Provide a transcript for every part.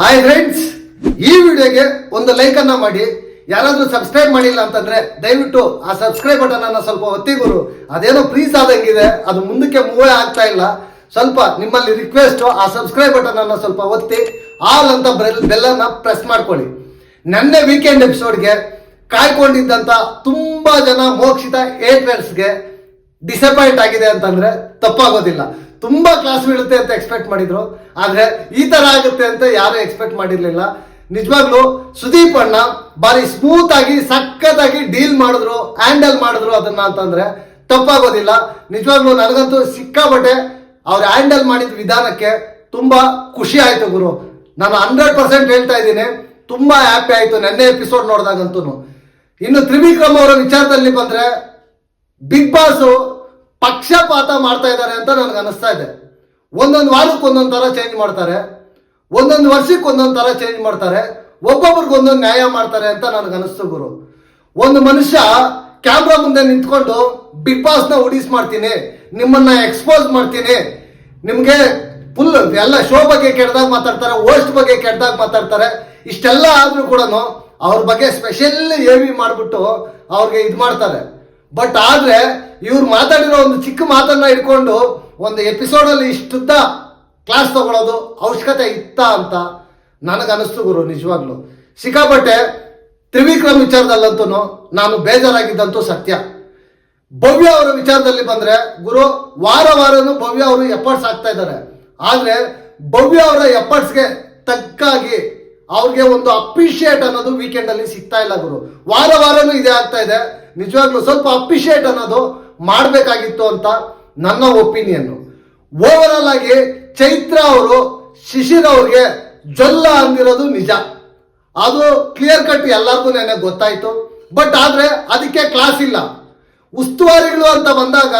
Hi friends ಈ ವಿಡಿಯೋಗೆ ಒಂದು ಲೈಕ್ ಅನ್ನ ಮಾಡಿ. ಯಾರಾದರೂ ಸಬ್ಸ್ಕ್ರೈಬ್ ಮಾಡಿಲ್ಲ ಅಂತಂದ್ರೆ ದಯವಿಟ್ಟು ಆ ಸಬ್ಸ್ಕ್ರೈಬ್ ಬಟನ್ ಅನ್ನ ಸ್ವಲ್ಪ ಒತ್ತಿಗುರು ಅದೇನೋ ಪ್ಲೀಸ್ ಆದಂಗಿದೆ, ಅದು ಮುಂದಕ್ಕೆ ಮೂವೇ ಆಗ್ತಾ ಇಲ್ಲ. ಸ್ವಲ್ಪ ನಿಮ್ಮಲ್ಲಿ ರಿಕ್ವೆಸ್ಟ್ ಆ ಸಬ್ಸ್ಕ್ರೈಬ್ ಬಟನ್ ಅನ್ನ ಸ್ವಲ್ಪ ಒತ್ತಿ ಆಲ್ ಅಂತ ಬೆಲ್ಲನ್ನ ಪ್ರೆಸ್ ಮಾಡ್ಕೊಳ್ಳಿ. ನೆನ್ನೆ ವೀಕೆಂಡ್ ಎಪಿಸೋಡ್ಗೆ ಕಾಯ್ಕೊಂಡಿದ್ದಂತ ತುಂಬಾ ಜನ ಮೋಕ್ಷಿತ ಏಟ್ರೆಲ್ಸ್ಗೆ ಡಿಸಪಾಯಿಂಟ್ ಆಗಿದೆ ಅಂತಂದ್ರೆ ತಪ್ಪಾಗೋದಿಲ್ಲ. ತುಂಬಾ ಕ್ಲಾಸ್ ಬೀಳುತ್ತೆ ಅಂತ ಎಕ್ಸ್ಪೆಕ್ಟ್ ಮಾಡಿದ್ರು. ಆದ್ರೆ ಈ ತರ ಆಗುತ್ತೆ ಅಂತ ಯಾರು ಎಕ್ಸ್ಪೆಕ್ಟ್ ಮಾಡಿರ್ಲಿಲ್ಲ. ನಿಜವಾಗ್ಲೂ ಸುದೀಪ್ ಅಣ್ಣ ಬಾರಿ ಸ್ಮೂತ್ ಆಗಿ, ಸಖತ್ತಾಗಿ ಡೀಲ್ ಮಾಡಿದ್ರು ಹ್ಯಾಂಡಲ್ ಮಾಡಿದ್ರು ಅದನ್ನ ಅಂತಂದ್ರೆ ತಪ್ಪಾಗೋದಿಲ್ಲ. ನಿಜವಾಗ್ಲೂ ನನಗಂತೂ ಸಿಕ್ಕಾಬಟ್ಟೆ ಅವ್ರು ಹ್ಯಾಂಡಲ್ ಮಾಡಿದ ವಿಧಾನಕ್ಕೆ ತುಂಬಾ ಖುಷಿ ಆಯ್ತು ಗುರು. ನಾನು ಹಂಡ್ರೆಡ್ ಪರ್ಸೆಂಟ್ ಹೇಳ್ತಾ ಇದ್ದೀನಿ. ತುಂಬಾ ಹ್ಯಾಪಿ ಆಯ್ತು ನೆನ್ನೆ ಎಪಿಸೋಡ್ ನೋಡಿದಾಗಂತೂ ಇನ್ನು ತ್ರಿವಿಕ್ರಮ್ ಅವರ ವಿಚಾರದಲ್ಲಿ ಬಂದ್ರೆ, ಬಿಗ್ ಬಾಸ್ ಪಕ್ಷಪಾತ ಮಾಡ್ತಾ ಇದ್ದಾರೆ ಅಂತ ನನಗೆ ಅನಿಸ್ತಾ ಇದೆ. ಒಂದೊಂದು ವಾರಕ್ಕೆ ಒಂದೊಂದು ಥರ ಚೇಂಜ್ ಮಾಡ್ತಾರೆ. ಒಂದೊಂದು ವರ್ಷಕ್ಕೆ ಒಂದೊಂದು ಥರ ಚೇಂಜ್ ಮಾಡ್ತಾರೆ. ಒಬ್ಬೊಬ್ರಿಗೆ ಒಂದೊಂದು ನ್ಯಾಯ ಮಾಡ್ತಾರೆ ಅಂತ ನನಗೆ ಅನಿಸ್ತು ಗುರು. ಒಂದು ಮನುಷ್ಯ ಕ್ಯಾಮ್ರಾ ಮುಂದೆ ನಿಂತ್ಕೊಂಡು ಬಿಗ್ ಬಾಸ್ನ ಉಡಿಸ್ ಮಾಡ್ತೀನಿ, ನಿಮ್ಮನ್ನ ಎಕ್ಸ್ಪೋಸ್ ಮಾಡ್ತೀನಿ. ನಿಮಗೆ ಫುಲ್ ಎಲ್ಲ ಶೋ ಬಗ್ಗೆ ಕೆಟ್ಟದಾಗ ಮಾತಾಡ್ತಾರೆ ಓಸ್ಟ್ ಬಗ್ಗೆ ಕೆಟ್ಟದಾಗ ಮಾತಾಡ್ತಾರೆ. ಇಷ್ಟೆಲ್ಲ ಆದ್ರೂ ಕೂಡ ಅವ್ರ ಬಗ್ಗೆ ಸ್ಪೆಷಲ್ ಏವಿ ಮಾಡಿಬಿಟ್ಟು ಅವ್ರಿಗೆ ಇದು ಮಾಡ್ತಾರೆ. ಬಟ್ ಆದ್ರೆ ಇವ್ರು ಮಾತಾಡಿರೋ ಒಂದು ಚಿಕ್ಕ ಮಾತನ್ನ ಇಟ್ಕೊಂಡು ಒಂದು ಎಪಿಸೋಡ್ ಅಲ್ಲಿ ಇಷ್ಟುದ್ದ ಕ್ಲಾಸ್ ತಗೊಳ್ಳೋದು ಅವಶ್ಯಕತೆ ಇತ್ತ ಅಂತ ನನಗೆ ಅನಿಸ್ತು ಗುರು, ನಿಜವಾಗ್ಲು. ಸಿಕ್ಕಾಪಟ್ಟೆ ತ್ರಿವಿಕ್ರಮ್ ವಿಚಾರದಲ್ಲಂತೂ ನಾನು ಬೇಜಾರಾಗಿದ್ದಂತೂ ಸತ್ಯ. ಭವ್ಯ ಅವರ ವಿಚಾರದಲ್ಲಿ ಬಂದ್ರೆ ಗುರು, ವಾರ ವಾರನು ಭವ್ಯ ಅವರು ಎಫರ್ಟ್ಸ್ ಆಗ್ತಾ ಇದ್ದಾರೆ. ಆದ್ರೆ ಭವ್ಯ ಅವರ ಎಫರ್ಟ್ಸ್ಗೆ ತಕ್ಕಾಗಿ ಅವ್ರಿಗೆ ಒಂದು ಅಪ್ರಿಷಿಯೇಟ್ ಅನ್ನೋದು ವೀಕೆಂಡ್ ಅಲ್ಲಿ ಸಿಗ್ತಾ ಇಲ್ಲ ಗುರು. ವಾರ ವಾರನೂ ಇದೇ ಆಗ್ತಾ ಇದೆ. ನಿಜವಾಗ್ಲೂ ಸ್ವಲ್ಪ ಅಪ್ರಿಷಿಯೇಟ್ ಅನ್ನೋದು ಮಾಡಬೇಕಾಗಿತ್ತು ಅಂತ ನನ್ನ ಒಪಿನಿಯನ್. ಓವರ್ ಆಲ್ ಆಗಿ ಚೈತ್ರ ಅವರು, ಶಿಶಿರ್ ಅವ್ರಿಗೆ ಜೊಲ್ಲ ಅಂದಿರೋದು ನಿಜ. ಅದು ಕ್ಲಿಯರ್ ಕಟ್ ಎಲ್ಲರಿಗೂ ನೆನೆ ಗೊತ್ತಾಯ್ತು. ಬಟ್ ಆದ್ರೆ ಅದಕ್ಕೆ ಕ್ಲಾಸ್ ಇಲ್ಲ. ಉಸ್ತುವಾರಿಗಳು ಅಂತ ಬಂದಾಗ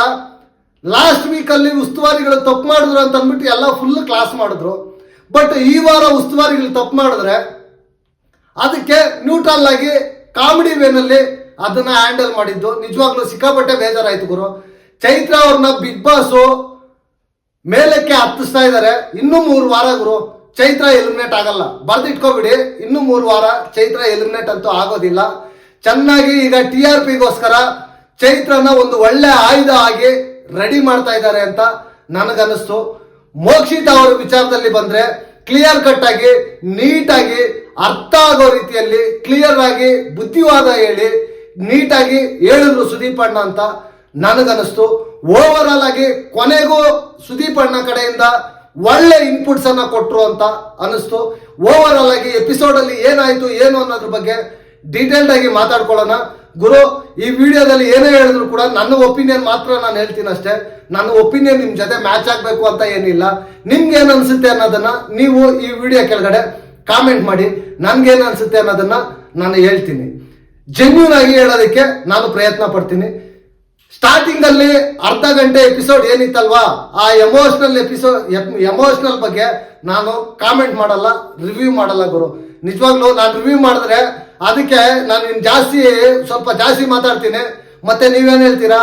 ಲಾಸ್ಟ್ ಅಲ್ಲಿ ಉಸ್ತುವಾರಿಗಳು ತಪ್ಪು ಮಾಡಿದ್ರು ಅಂತ ಅಂದ್ಬಿಟ್ಟು ಎಲ್ಲ ಫುಲ್ ಕ್ಲಾಸ್ ಮಾಡಿದ್ರು. ಬಟ್ ಈ ವಾರ ಉಸ್ತುವಾರಿಗಳು ತಪ್ಪು ಮಾಡಿದ್ರೆ ಅದಕ್ಕೆ ನ್ಯೂಟ್ರಲ್ ಆಗಿ ಕಾಮಿಡಿ ವೇನಲ್ಲಿ ಅದನ್ನ ಹ್ಯಾಂಡಲ್ ಮಾಡಿದ್ದು. ನಿಜವಾಗ್ಲೂ ಸಿಕ್ಕಾಪಟ್ಟೆ ಬೇಜಾರಾಯ್ತು ಗುರು. ಚೈತ್ರ ಅವ್ರನ್ನ ಬಿಗ್ ಬಾಸ್ ಮೇಲಕ್ಕೆ ಹತ್ತಿಸ್ತಾ ಇದ್ದಾರೆ ಇನ್ನೂ ಮೂರು ವಾರ ಗುರು, ಚೈತ್ರ ಎಲಿಮಿನೇಟ್ ಆಗಲ್ಲ. ಬರ್ದಿಟ್ಕೋಬಿಡಿ. ಇನ್ನೂ ಮೂರು ವಾರ ಚೈತ್ರ ಎಲಿಮಿನೇಟ್ ಅಂತೂ ಆಗೋದಿಲ್ಲ. ಚೆನ್ನಾಗಿ ಈಗ ಟಿ ಆರ್ ಪಿಗೋಸ್ಕರ ಚೈತ್ರನ ಒಂದು ಒಳ್ಳೆ ಆಯುಧ ಆಗಿ ರೆಡಿ ಮಾಡ್ತಾ ಇದ್ದಾರೆ ಅಂತ ನನಗನ್ನಿಸ್ತು. ಮೋಕ್ಷಿತ ಅವರ ವಿಚಾರದಲ್ಲಿ ಬಂದ್ರೆ ಕ್ಲಿಯರ್ ಕಟ್ ಆಗಿ ನೀಟಾಗಿ ಅರ್ಥ ಆಗೋ ರೀತಿಯಲ್ಲಿ ಕ್ಲಿಯರ್ ಆಗಿ ಬುದ್ಧಿವಾದ ಹೇಳಿ ನೀಟಾಗಿ ಹೇಳಿದ್ರು ಸುದೀಪ್ ಅಣ್ಣ ಅಂತ ನನಗನ್ನಿಸ್ತು. ಓವರ್ ಆಲ್ ಆಗಿ ಕೊನೆಗೂ ಸುದೀಪ್ ಅಣ್ಣ ಕಡೆಯಿಂದ ಒಳ್ಳೆ ಇನ್ಪುಟ್ಸ್ ಅನ್ನ ಕೊಟ್ಟರು ಅಂತ ಅನಿಸ್ತು ಓವರ್ ಆಲ್ ಆಗಿ ಎಪಿಸೋಡ್ ಅಲ್ಲಿ ಏನಾಯ್ತು, ಏನು ಅನ್ನೋದ್ರ ಬಗ್ಗೆ ಡೀಟೇಲ್ಡ್ ಆಗಿ ಮಾತಾಡ್ಕೊಳ್ಳೋಣ. ಗುರು, ಈ ವಿಡಿಯೋದಲ್ಲಿ ಏನೇ ಹೇಳಿದ್ರು ಕೂಡ ನನ್ನ ಒಪಿನಿಯನ್ ಮಾತ್ರ ನಾನು ಹೇಳ್ತೀನಿ ಅಷ್ಟೇ. ನನ್ನ ಒಪಿನಿಯನ್ ನಿಮ್ ಜೊತೆ ಮ್ಯಾಚ್ ಆಗಬೇಕು ಅಂತ ಏನಿಲ್ಲ. ನಿಮ್ಗೆ ಏನ್ ಅನ್ಸುತ್ತೆ ಅನ್ನೋದನ್ನ ನೀವು ಈ ವಿಡಿಯೋ ಕೆಳಗಡೆ ಕಾಮೆಂಟ್ ಮಾಡಿ. ನನ್ಗೆ ಏನ್ ಅನ್ಸುತ್ತೆ ಅನ್ನೋದನ್ನ ನಾನು ಹೇಳ್ತೀನಿ. ಜೆನ್ಯೂನ್ ಆಗಿ ಹೇಳೋದಕ್ಕೆ ನಾನು ಪ್ರಯತ್ನ ಪಡ್ತೀನಿ. ಸ್ಟಾರ್ಟಿಂಗ್ ಅಲ್ಲಿ ಅರ್ಧ ಗಂಟೆ ಎಪಿಸೋಡ್ ಏನಿತ್ತಲ್ವಾ, ಆ ಎಮೋಷನಲ್ ಎಪಿಸೋಡ್ ಎಮೋಷನಲ್ ಬಗ್ಗೆ ನಾನು ಕಾಮೆಂಟ್ ಮಾಡಲ್ಲ ರಿವ್ಯೂ ಮಾಡಲ್ಲ ಗುರು. ನಿಜವಾಗ್ಲೂ ನಾನು ರಿವ್ಯೂ ಮಾಡಿದ್ರೆ ಅದಕ್ಕೆ ನಾನು ಇನ್ ಜಾಸ್ತಿ, ಸ್ವಲ್ಪ ಜಾಸ್ತಿ ಮಾತಾಡ್ತೀನಿ. ಮತ್ತೆ ನೀವೇನು ಹೇಳ್ತೀರಾ?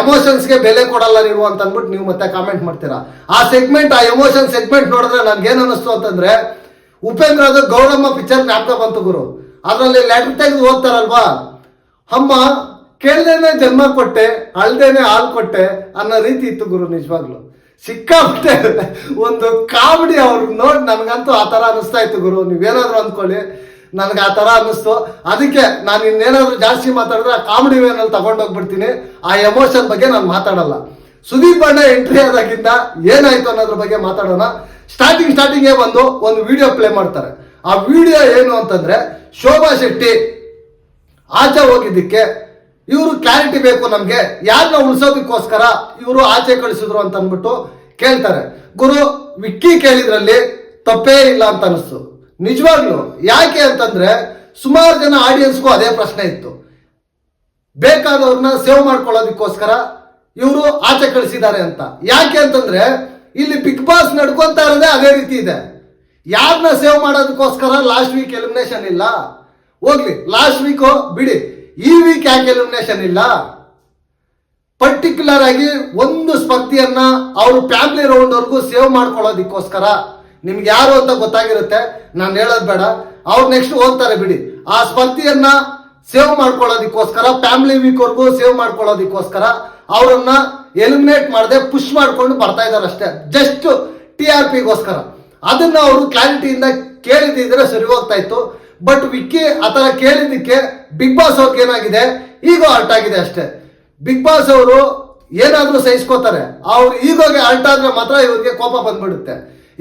ಎಮೋಷನ್ಸ್ಗೆ ಬೆಲೆ ಕೊಡಲ್ಲ ನೀವು ಅಂತ ಅಂದ್ಬಿಟ್ಟು ನೀವು ಮತ್ತೆ ಕಾಮೆಂಟ್ ಮಾಡ್ತೀರಾ? ಆ ಸೆಗ್ಮೆಂಟ್ ಆ ಎಮೋಷನ್ ಸೆಗ್ಮೆಂಟ್ ನೋಡಿದ್ರೆ ನನ್ಗೆ ಏನ್ ಅನಿಸ್ತು ಅಂತಂದ್ರೆ ಉಪೇಂದ್ರ ಅದು ಗೌರಮ್ಮ ಪಿಕ್ಚರ್ ಜ್ಞಾಪಕ ಬಂತು ಗುರು. ಅದರಲ್ಲಿ ಲೆಟರ್ ತೆಗೆದು ಓದ್ತಾರಲ್ವಾ? ಅಮ್ಮ, ಕೇಳ್ದೇನೆ ಜನ್ಮ ಕೊಟ್ಟೆ, ಅಳ್ದೇನೆ ಹಾಲು ಕೊಟ್ಟೆ ಅನ್ನೋ ರೀತಿ ಇತ್ತು ಗುರು ನಿಜವಾಗ್ಲು. ಸಿಕ್ಕಾಪಟ್ಟೆ ಒಂದು ಕಾಮಿಡಿ ಅವ್ರು ನೋಡಿ ನನಗಂತೂ ಆ ಥರ ಅನಿಸ್ತಾ ಇತ್ತು ಗುರು. ನೀವೇನಾದ್ರು ಅಂದ್ಕೊಳ್ಳಿ, ನನಗೆ ಆ ಥರ ಅನ್ನಿಸ್ತು. ಅದಕ್ಕೆ ನಾನು ಇನ್ನೇನಾದರೂ ಜಾಸ್ತಿ ಮಾತಾಡಿದ್ರೆ ಆ ಕಾಮಿಡಿ ವೇನಲ್ಲಿ ತಗೊಂಡೋಗ್ಬಿಡ್ತೀನಿ. ಆ ಎಮೋಷನ್ ಬಗ್ಗೆ ನಾನು ಮಾತಾಡಲ್ಲ. ಸುದೀಪ್ ಅಣ್ಣ ಎಂಟ್ರಿ ಆದಾಗಿಂದ ಏನಾಯ್ತು ಅನ್ನೋದ್ರ ಬಗ್ಗೆ ಮಾತಾಡೋಣ. ಸ್ಟಾರ್ಟಿಂಗ್ ಸ್ಟಾರ್ಟಿಂಗೇ ಬಂದು ಒಂದು ವಿಡಿಯೋ ಪ್ಲೇ ಮಾಡ್ತಾರೆ. ಆ ವಿಡಿಯೋ ಏನು ಅಂತಂದ್ರೆ ಶೋಭಾ ಶೆಟ್ಟಿ ಆಚೆ ಹೋಗಿದ್ದಕ್ಕೆ ಇವರು ಕ್ಲಾರಿಟಿ ಬೇಕು ನಮಗೆ ಯಾರನ್ನ ಉಳಿಸೋದಕ್ಕೋಸ್ಕರ ಇವರು ಆಚೆ ಕಳಿಸಿದ್ರು ಅಂತ ಅಂದ್ಬಿಟ್ಟು ಕೇಳ್ತಾರೆ. ಗುರು, ವಿಕ್ಕಿ ಕೇಳಿದ್ರಲ್ಲಿ ತಪ್ಪೇ ಇಲ್ಲ ಅಂತ ಅನಿಸ್ತು. ನಿಜವಾಗ್ಲು, ಯಾಕೆ ಅಂತಂದ್ರೆ ಸುಮಾರು ಜನ ಆಡಿಯನ್ಸ್ಗೂ ಅದೇ ಪ್ರಶ್ನೆ ಇತ್ತು. ಬೇಕಾದವ್ರನ್ನ ಸೇವ್ ಮಾಡ್ಕೊಳ್ಳೋದಕ್ಕೋಸ್ಕರ ಇವರು ಆಚೆ ಕಳಿಸಿದ್ದಾರೆ ಅಂತ. ಯಾಕೆ ಅಂತಂದ್ರೆ ಇಲ್ಲಿ ಬಿಗ್ ಬಾಸ್ ನಡ್ಕೊಂತ ಇರೋದೇ ಅದೇ ರೀತಿ ಇದೆ. ಯಾರನ್ನ ಸೇವ್ ಮಾಡೋದಕ್ಕೋಸ್ಕರ ಲಾಸ್ಟ್ ವೀಕ್ ಎಲಿಮಿನೇಷನ್ ಇಲ್ಲ. ಹೋಗ್ಲಿ ಲಾಸ್ಟ್ ವೀಕು ಬಿಡಿ. ಈ ವೀಕ್ ಯಾಕೆ ಎಲಿಮಿನೇಷನ್ ಇಲ್ಲ? ಪರ್ಟಿಕ್ಯುಲರ್ ಆಗಿ ಒಂದು ಸ್ಪರ್ಧಿಯನ್ನ ಅವ್ರ ಫ್ಯಾಮಿಲಿ ರೌಂಡ್ ವರ್ಗೂ ಸೇವ್ ಮಾಡ್ಕೊಳ್ಳೋದಕ್ಕೋಸ್ಕರ ನಿಮ್ಗೆ ಯಾರು ಅಂತ ಗೊತ್ತಾಗಿರುತ್ತೆ, ನಾನು ಹೇಳೋದು ಬೇಡ. ಅವ್ರು ನೆಕ್ಸ್ಟ್ ಹೋಗ್ತಾರೆ ಬಿಡಿ. ಆ ಸ್ಪರ್ಧಿಯನ್ನ ಸೇವ್ ಮಾಡ್ಕೊಳ್ಳೋದಕ್ಕೋಸ್ಕರ ಫ್ಯಾಮಿಲಿ ವೀಕ್ವರೆಗೂ ಸೇವ್ ಮಾಡ್ಕೊಳ್ಳೋದಕ್ಕೋಸ್ಕರ ಅವರನ್ನ ಎಲಿಮಿನೇಟ್ ಮಾಡದೆ ಪುಷ್ ಮಾಡ್ಕೊಂಡು ಬರ್ತಾ ಇದ್ದಾರೆ ಅಷ್ಟೇ. ಜಸ್ಟ್ ಟಿ ಆರ್ ಪಿಗೋಸ್ಕರ ಅದನ್ನ ಅವರು ಕ್ಲಾರಿಟಿಯಿಂದ ಕೇಳಿದ್ರೆ ಸರಿ ಹೋಗ್ತಾ ಇತ್ತು. ಬಟ್ ವಿಕ್ಕಿ ಆ ಥರ ಕೇಳಿದ್ದಕ್ಕೆ ಬಿಗ್ ಬಾಸ್ ಅವ್ರಿಗೆ ಏನಾಗಿದೆ? ಈಗ ಅರ್ಟ್ ಆಗಿದೆ ಅಷ್ಟೇ. ಬಿಗ್ ಬಾಸ್ ಅವರು ಏನಾದರೂ ಸಹಿಸ್ಕೋತಾರೆ. ಅವ್ರು ಈಗೋಗೆ ಅರ್ಟ್ ಆದ್ರೆ ಮಾತ್ರ ಇವ್ರಿಗೆ ಕೋಪ ಬಂದ್ಬಿಡುತ್ತೆ.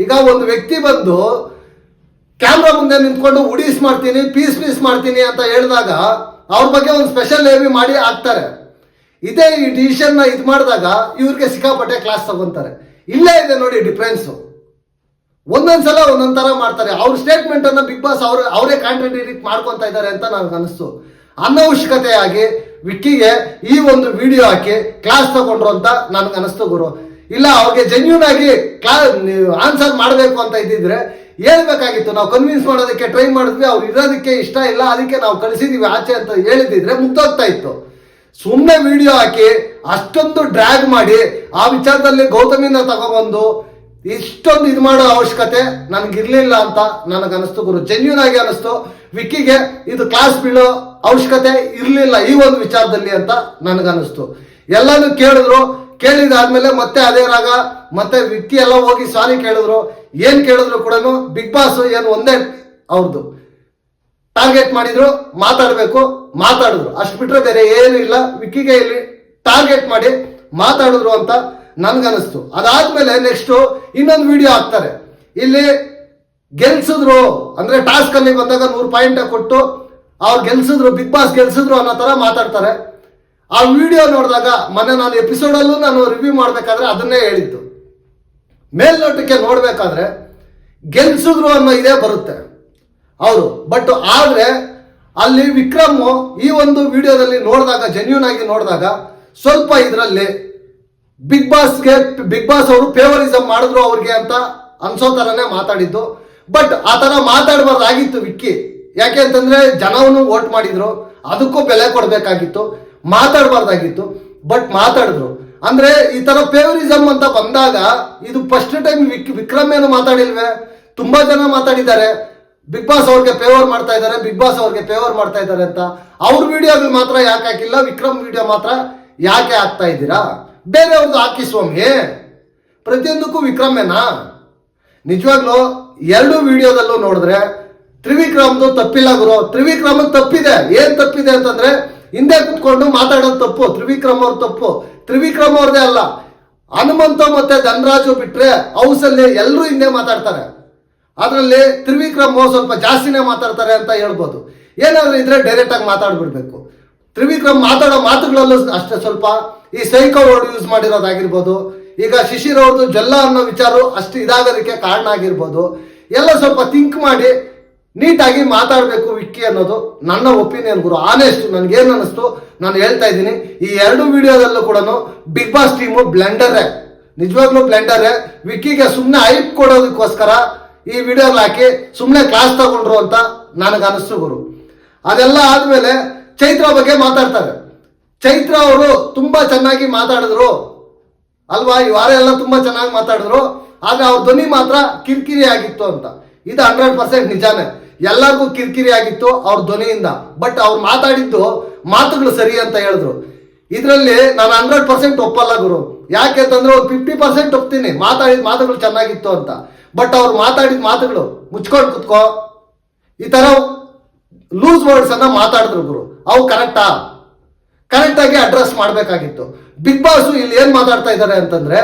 ಈಗ ಒಂದು ವ್ಯಕ್ತಿ ಬಂದು ಕ್ಯಾಮ್ರಾ ಮುಂದೆ ನಿಂತ್ಕೊಂಡು ಉಡೀಸ್ ಮಾಡ್ತೀನಿ ಪೀಸ್ ಪೀಸ್ ಮಾಡ್ತೀನಿ ಅಂತ ಹೇಳಿದಾಗ ಅವ್ರ ಬಗ್ಗೆ ಒಂದು ಸ್ಪೆಷಲ್ ಲೇವಿ ಮಾಡಿ ಹಾಕ್ತಾರೆ. ಇದೇ ಈ ಡಿಸಿಷನ್ನ ಇದು ಮಾಡಿದಾಗ ಇವ್ರಿಗೆ ಸಿಕ್ಕಾಪಟ್ಟೆ ಕ್ಲಾಸ್ ತಗೊಂತಾರೆ. ಇಲ್ಲೇ ಇದೆ ನೋಡಿ ಡಿಫ್ರೆನ್ಸು ಒಂದೊಂದ್ ತರ ಮಾಡ್ತಾರೆ. ಅವ್ರ ಸ್ಟೇಟ್ಮೆಂಟ್ ಅನ್ನ ಬಿಗ್ ಬಾಸ್ ಅವ್ರ ಅವರೇ ಎಡಿಟ್ ಮಾಡ್ಕೊಂತ ಇದ್ದಾರೆ ಅಂತ ನನಗೆ ಅನಿಸ್ತು. ಅನವಶ್ಯಕತೆಯಾಗಿ ವಿಕ್ಕಿಗೆ ಈ ಒಂದು ವಿಡಿಯೋ ಹಾಕಿ ಕ್ಲಾಸ್ ತಗೊಂಡ್ರು ಅಂತ ನನಗೆ ಅನಿಸ್ತು ಗುರು. ಇಲ್ಲ, ಅವ್ರಿಗೆ ಜೆನ್ಯೂನ್ ಆಗಿ ಕ್ಲಾ ಆನ್ಸರ್ ಮಾಡಬೇಕು ಅಂತ ಇದ್ದಿದ್ರೆ ಹೇಳ್ಬೇಕಾಗಿತ್ತು. ನಾವು ಕನ್ವಿನ್ಸ್ ಮಾಡೋದಕ್ಕೆ ಟ್ರೈ ಮಾಡಿದ್ವಿ, ಅವ್ರು ಇರೋದಕ್ಕೆ ಇಷ್ಟ ಇಲ್ಲ, ಅದಕ್ಕೆ ನಾವು ಕಳಿಸಿದೀವಿ ಆಚೆ ಅಂತ ಹೇಳಿದಿದ್ರೆ ಮುಗ್ದೋಗ್ತಾ ಇತ್ತು. ಸುಮ್ಮನೆ ವಿಡಿಯೋ ಹಾಕಿ ಅಷ್ಟೊಂದು ಡ್ರ್ಯಾಗ್ ಮಾಡಿ ಆ ವಿಚಾರದಲ್ಲಿ ಗೌತಮಿನ ತಗೊಬಂದು ಇಷ್ಟೊಂದು ಇದು ಮಾಡೋ ಅವಶ್ಯಕತೆ ನನಗಿರ್ಲಿಲ್ಲ ಅಂತ ನನಗೆ ಅನಿಸ್ತು ಗುರು. ಜೆನ್ಯೂನ್ ಆಗಿ ಅನಿಸ್ತು ವಿಕ್ಕಿಗೆ ಇದು ಕ್ಲಾಸ್ ಬೀಳೋ ಅವಶ್ಯಕತೆ ಇರಲಿಲ್ಲ ಈ ಒಂದು ವಿಚಾರದಲ್ಲಿ ಅಂತ ನನಗನ್ನಿಸ್ತು. ಎಲ್ಲಾನು ಕೇಳಿದ್ರು. ಕೇಳಿದಾದ್ಮೇಲೆ ಮತ್ತೆ ಅದೇ ರಾಗ, ಮತ್ತೆ ವಿಕ್ಕಿ ಎಲ್ಲ ಹೋಗಿ ಸಾರಿ ಕೇಳಿದ್ರು. ಏನ್ ಕೇಳಿದ್ರು ಕೂಡ ಬಿಗ್ ಬಾಸ್ ಏನು ಒಂದೇ ಅವ್ರದ್ದು ಟಾರ್ಗೆಟ್ ಮಾಡಿದ್ರು, ಮಾತಾಡಬೇಕು, ಮಾತಾಡಿದ್ರು. ಅಷ್ಟು ಬಿಟ್ರೆ ಬೇರೆ ಏನು ಇಲ್ಲ. ವಿಕ್ಕಿಗೆ ಇಲ್ಲಿ ಟಾರ್ಗೆಟ್ ಮಾಡಿ ಮಾತಾಡಿದ್ರು ಅಂತ ನನ್ಗನಿಸ್ತು. ಅದಾದ್ಮೇಲೆ ನೆಕ್ಸ್ಟ್ ಇನ್ನೊಂದು ವಿಡಿಯೋ ಹಾಕ್ತಾರೆ. ಇಲ್ಲಿ ಗೆಲ್ಸಿದ್ರು, ಅಂದ್ರೆ ಟಾಸ್ಕ್ ಅಲ್ಲಿ ಬಂದಾಗ ನೂರು ಪಾಯಿಂಟ್ ಕೊಟ್ಟು ಅವ್ರು ಗೆಲ್ಸಿದ್ರು, ಬಿಗ್ ಬಾಸ್ ಗೆಲ್ಸಿದ್ರು ಅನ್ನೋ ತರ ಮಾತಾಡ್ತಾರೆ. ಆ ವಿಡಿಯೋ ನೋಡಿದಾಗ ಮೊನ್ನೆ ನಾನು ಎಪಿಸೋಡ್ ಅಲ್ಲೂ ನಾನು ರಿವ್ಯೂ ಮಾಡಬೇಕಾದ್ರೆ ಅದನ್ನೇ ಹೇಳಿದ್ದು. ಮೇಲ್ನೋಟಕ್ಕೆ ನೋಡಬೇಕಾದ್ರೆ ಗೆಲ್ಸಿದ್ರು ಅನ್ನೋ ಇದೇ ಬರುತ್ತೆ ಅವರು. ಬಟ್ ಆದ್ರೆ ಅಲ್ಲಿ ವಿಕ್ರಮ್ ಈ ಒಂದು ವಿಡಿಯೋದಲ್ಲಿ ನೋಡಿದಾಗ ಜೆನ್ಯೂನ್ ಆಗಿ ನೋಡಿದಾಗ ಸ್ವಲ್ಪ ಇದರಲ್ಲಿ ಬಿಗ್ ಬಾಸ್ಗೆ ಬಿಗ್ ಬಾಸ್ ಅವರು ಫೇವರಿಸಮ್ ಮಾಡಿದ್ರು ಅವ್ರಿಗೆ ಅಂತ ಅನ್ಸೋ ಥರನೇ ಮಾತಾಡಿದ್ದು. ಬಟ್ ಆ ಥರ ಮಾತಾಡಬಾರ್ದಾಗಿತ್ತು ವಿಕ್ಕಿ ಯಾಕೆ ಅಂತಂದ್ರೆ ಜನವನ್ನು ವೋಟ್ ಮಾಡಿದ್ರು. ಅದಕ್ಕೂ ಬೆಲೆ ಕೊಡಬೇಕಾಗಿತ್ತು. ಮಾತಾಡಬಾರ್ದಾಗಿತ್ತು. ಬಟ್ ಮಾತಾಡಿದ್ರು. ಅಂದ್ರೆ ಈ ತರ ಫೇವರಿಸಮ್ ಅಂತ ಬಂದಾಗ ಇದು ಫಸ್ಟ್ ಟೈಮ್ ವಿಕ್ ವಿಕ್ರಮ್ ಏನು ಮಾತಾಡಿಲ್ವೇ? ತುಂಬಾ ಜನ ಮಾತಾಡಿದ್ದಾರೆ. ಬಿಗ್ ಬಾಸ್ ಅವ್ರಿಗೆ ಫೇವರ್ ಮಾಡ್ತಾ ಇದ್ದಾರೆ. ಬಿಗ್ ಬಾಸ್ ಅವ್ರಿಗೆ ಫೇವರ್ ಮಾಡ್ತಾ ಇದ್ದಾರೆ ಅಂತ. ಅವ್ರ ವಿಡಿಯೋಗಳು ಮಾತ್ರ ಯಾಕೆ ಹಾಕಿಲ್ಲ? ವಿಕ್ರಮ್ ವಿಡಿಯೋ ಮಾತ್ರ ಯಾಕೆ ಹಾಕ್ತಾ ಇದ್ದೀರಾ? ಬೇರೆಯವ್ರದ್ದು ಹಾಕಿ ಸ್ವಾಮಿ. ಪ್ರತಿಯೊಂದಕ್ಕೂ ವಿಕ್ರಮೇನಾ? ನಿಜವಾಗ್ಲೂ ಎರಡು ವಿಡಿಯೋದಲ್ಲೂ ನೋಡಿದ್ರೆ ತ್ರಿವಿಕ್ರಮ್ದು ತಪ್ಪಿಲ್ಲ ಗುರು. ತ್ರಿವಿಕ್ರಮ್ ತಪ್ಪಿದೆ. ಏನ್ ತಪ್ಪಿದೆ ಅಂತಂದ್ರೆ ಹಿಂದೆ ಕುತ್ಕೊಂಡು ಮಾತಾಡೋದು ತಪ್ಪು, ತ್ರಿವಿಕ್ರಮ ಅವ್ರ ತಪ್ಪು. ತ್ರಿವಿಕ್ರಮ ಅವ್ರದೇ ಅಲ್ಲ. ಹನುಮಂತ ಮತ್ತೆ ಧನರಾಜು ಬಿಟ್ರೆ ಹೌಸಲ್ಲಿ ಎಲ್ಲರೂ ಹಿಂದೆ ಮಾತಾಡ್ತಾರೆ. ಅದರಲ್ಲಿ ತ್ರಿವಿಕ್ರಮ್ ಸ್ವಲ್ಪ ಜಾಸ್ತಿನೇ ಮಾತಾಡ್ತಾರೆ ಅಂತ ಹೇಳ್ಬೋದು. ಏನಾದ್ರೂ ಇದ್ರೆ ಡೈರೆಕ್ಟ್ ಆಗಿ ಮಾತಾಡ್ಬಿಡ್ಬೇಕು. ತ್ರಿವಿಕ್ರಮ್ ಮಾತಾಡೋ ಮಾತುಗಳಲ್ಲೂ ಅಷ್ಟೇ ಸ್ವಲ್ಪ ಈ ಸೈಕೋ ವರ್ಡ್ ಯೂಸ್ ಮಾಡಿರೋದಾಗಿರ್ಬೋದು. ಈಗ ಶಿಶಿರ್ ಅವ್ರದ್ದು ಜಲ್ಲ ಅನ್ನೋ ವಿಚಾರ ಅಷ್ಟು ಇದಾಗೋದಕ್ಕೆ ಕಾರಣ ಆಗಿರ್ಬೋದು. ಎಲ್ಲ ಸ್ವಲ್ಪ ಥಿಂಕ್ ಮಾಡಿ ನೀಟಾಗಿ ಮಾತಾಡಬೇಕು ವಿಕ್ಕಿ ಅನ್ನೋದು ನನ್ನ ಒಪಿನಿಯನ್ ಗುರು. ಆನೆಸ್ಟ್ ನನ್ಗೇನು ಅನ್ನಿಸ್ತು ನಾನು ಹೇಳ್ತಾ ಇದ್ದೀನಿ. ಈ ಎರಡು ವಿಡಿಯೋದಲ್ಲೂ ಕೂಡ ಬಿಗ್ ಬಾಸ್ ಟೀಮು ಬ್ಲೆಂಡರೇ ನಿಜವಾಗ್ಲೂ ಬ್ಲೆಂಡರೇ ವಿಕ್ಕಿಗೆ ಸುಮ್ಮನೆ ಐಪ್ ಕೊಡೋದಕ್ಕೋಸ್ಕರ ಈ ವಿಡಿಯೋಲ್ಲಿ ಹಾಕಿ ಸುಮ್ಮನೆ ಕ್ಲಾಸ್ ತಗೊಂಡ್ರು ಅಂತ ನನಗೆ ಅನಿಸ್ತು ಗುರು. ಅದೆಲ್ಲ ಆದ್ಮೇಲೆ ಚೈತ್ರ ಬಗ್ಗೆ ಮಾತಾಡ್ತಾರೆ. ಚೈತ್ರ ಅವರು ತುಂಬಾ ಚೆನ್ನಾಗಿ ಮಾತಾಡಿದ್ರು. ಅಲ್ವಾ? ಈ ವಾರ ಎಲ್ಲ ತುಂಬಾ ಚೆನ್ನಾಗಿ ಮಾತಾಡಿದ್ರು. ಆದ್ರೆ ಅವ್ರ ಧ್ವನಿ ಮಾತ್ರ ಕಿರಿಕಿರಿ ಆಗಿತ್ತು ಅಂತ. ಇದು ಹಂಡ್ರೆಡ್ ಪರ್ಸೆಂಟ್ ನಿಜಾನೇ. ಎಲ್ಲರಿಗೂ ಕಿರಿಕಿರಿ ಆಗಿತ್ತು ಅವ್ರ ಧ್ವನಿಯಿಂದ. ಬಟ್ ಅವ್ರು ಮಾತಾಡಿದ್ದು ಮಾತುಗಳು ಸರಿ ಅಂತ ಹೇಳಿದ್ರು. ಇದರಲ್ಲಿ ನಾನು ಹಂಡ್ರೆಡ್ ಪರ್ಸೆಂಟ್ ಒಪ್ಪಲ್ಲ ಗುರು. ಯಾಕೆ ಅಂತಂದ್ರೆ ಒಂದು ಫಿಫ್ಟಿ ಪರ್ಸೆಂಟ್ ಒಪ್ತೀನಿ. ಮಾತಾಡಿದ ಮಾತುಗಳು ಚೆನ್ನಾಗಿತ್ತು ಅಂತ. ಬಟ್ ಅವ್ರು ಮಾತಾಡಿದ ಮಾತುಗಳು ಮುಚ್ಕೊಂಡು ಕುತ್ಕೋ. ಈ ತರ ಲೂಸ್ ವರ್ಡ್ಸ್ ಅನ್ನ ಮಾತಾಡಿದ್ರು ಗುರು. ಅವು ಕರೆಕ್ಟಾ ಕರೆಕ್ಟ್ ಆಗಿ ಅಡ್ರೆಸ್ ಮಾಡಬೇಕಾಗಿತ್ತು. ಬಿಗ್ ಬಾಸ್ ಇಲ್ಲಿ ಏನ್ ಮಾತಾಡ್ತಾ ಇದ್ದಾರೆ ಅಂತಂದ್ರೆ,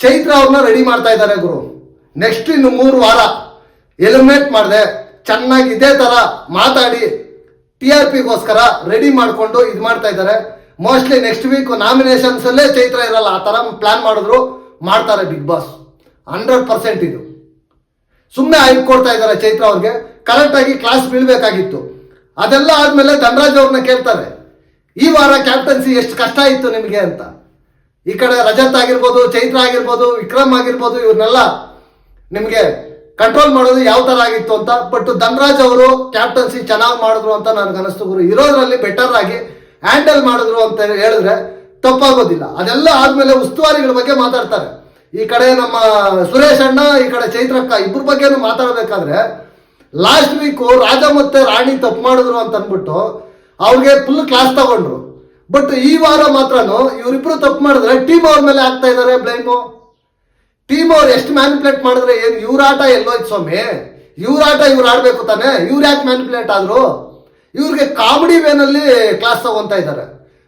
ಚೈತ್ರ ಅವ್ರನ್ನ ರೆಡಿ ಮಾಡ್ತಾ ಇದ್ದಾರೆ ಗುರು. ನೆಕ್ಸ್ಟ್ ಇನ್ನು ಮೂರು ವಾರ ಎಲಿಮಿನೇಟ್ ಮಾಡಿದೆ, ಚೆನ್ನಾಗಿ ಇದೇ ತರ ಮಾತಾಡಿ ಟಿ ಆರ್ ಪಿಗೋಸ್ಕರ ರೆಡಿ ಮಾಡಿಕೊಂಡು ಇದು ಮಾಡ್ತಾ ಇದ್ದಾರೆ. ಮೋಸ್ಟ್ಲಿ ನೆಕ್ಸ್ಟ್ ವೀಕ್ ನಾಮಿನೇಷನ್ಸ್ ಅಲ್ಲೇ ಚೈತ್ರ ಇರಲ್ಲ, ಆ ತರ ಪ್ಲಾನ್ ಮಾಡಿದ್ರು, ಮಾಡ್ತಾರೆ ಬಿಗ್ ಬಾಸ್ ಹಂಡ್ರೆಡ್ ಪರ್ಸೆಂಟ್ ಇದು. ಸುಮ್ಮನೆ ಆಯ್ಕೆ ಕೊಡ್ತಾ ಇದ್ದಾರೆ ಚೈತ್ರ ಅವ್ರಿಗೆ. ಕರೆಕ್ಟ್ ಆಗಿ ಕ್ಲಾಸ್ ಬೀಳಬೇಕಾಗಿತ್ತು. ಅದೆಲ್ಲ ಆದಮೇಲೆ ಧನರಾಜ್ ಅವ್ರನ್ನ ಕೇಳ್ತಾರೆ, ಈ ವಾರ ಕ್ಯಾಪ್ಟನ್ಸಿ ಎಷ್ಟು ಕಷ್ಟ ಇತ್ತು ನಿಮಗೆ ಅಂತ? ಈ ಕಡೆ ರಜತ್ ಆಗಿರ್ಬೋದು, ಚೈತ್ರ ಆಗಿರ್ಬೋದು, ವಿಕ್ರಮ್ ಆಗಿರ್ಬೋದು, ಇವ್ರನ್ನೆಲ್ಲ ನಿಮಗೆ ಕಂಟ್ರೋಲ್ ಮಾಡೋದು ಯಾವ ತರ ಆಗಿತ್ತು ಅಂತ. ಬಟ್ ಧನರಾಜ್ ಅವರು ಕ್ಯಾಪ್ಟನ್ಸಿ ಚೆನ್ನಾಗಿ ಮಾಡಿದ್ರು ಅಂತ ನನಗೆ ಅನಿಸ್ತು ಗುರು. ಇರೋದ್ರಲ್ಲಿ ಬೆಟರ್ ಆಗಿ ಹ್ಯಾಂಡಲ್ ಮಾಡಿದ್ರು ಅಂತ ಹೇಳಿದ್ರೆ ತಪ್ಪಾಗೋದಿಲ್ಲ. ಅದೆಲ್ಲ ಆದ್ಮೇಲೆ ಉಸ್ತುವಾರಿಗಳ ಬಗ್ಗೆ ಮಾತಾಡ್ತಾರೆ. ಈ ಕಡೆ ನಮ್ಮ ಸುರೇಶ್ ಅಣ್ಣ, ಈ ಕಡೆ ಚೈತ್ರಕ್ಕ ಇಬ್ಬರ ಬಗ್ಗೆನೂ ಮಾತಾಡ್ಬೇಕಾದ್ರೆ ಲಾಸ್ಟ್ ವೀಕು ರಾಜ ಮತ್ತೆ ರಾಣಿ ತಪ್ಪು ಮಾಡಿದ್ರು ಅಂತ ಅಂದ್ಬಿಟ್ಟು ಅವ್ರಿಗೆ ಫುಲ್ ಕ್ಲಾಸ್ ತಗೊಂಡ್ರು. ಬಟ್ ಈ ವಾರ ಮಾತ್ರನು ಇವರಿಬ್ರು ತಪ್ಪು ಮಾಡಿದ್ರೆ ಟೀಮ್ ಅವ್ರ ಮೇಲೆ ಆಗ್ತಾ ಇದಾರೆ ಬ್ಲೇಮ್ ಟೀಮ್ ಅವ್ರು ಎಷ್ಟು ಮ್ಯಾನಿಪ್ಯುಲೇಟ್ ಮಾಡಿದ್ರೆ ಏನು ಇವ್ರ ಆಟ ಎಲ್ಲೋಯ್ತು ಸ್ವಾಮಿ? ಇವ್ರ ಆಟ ಇವ್ರು ಆಡಬೇಕು ತಾನೆ? ಇವ್ರು ಯಾಕೆ ಮ್ಯಾನಿಪುಲೇಟ್ ಆದ್ರು? ಇವ್ರಿಗೆ ಕಾಮಿಡಿ ವೇನಲ್ಲಿ ಕ್ಲಾಸ್ ತಗೊಂತ ಇದ್ದಾರೆ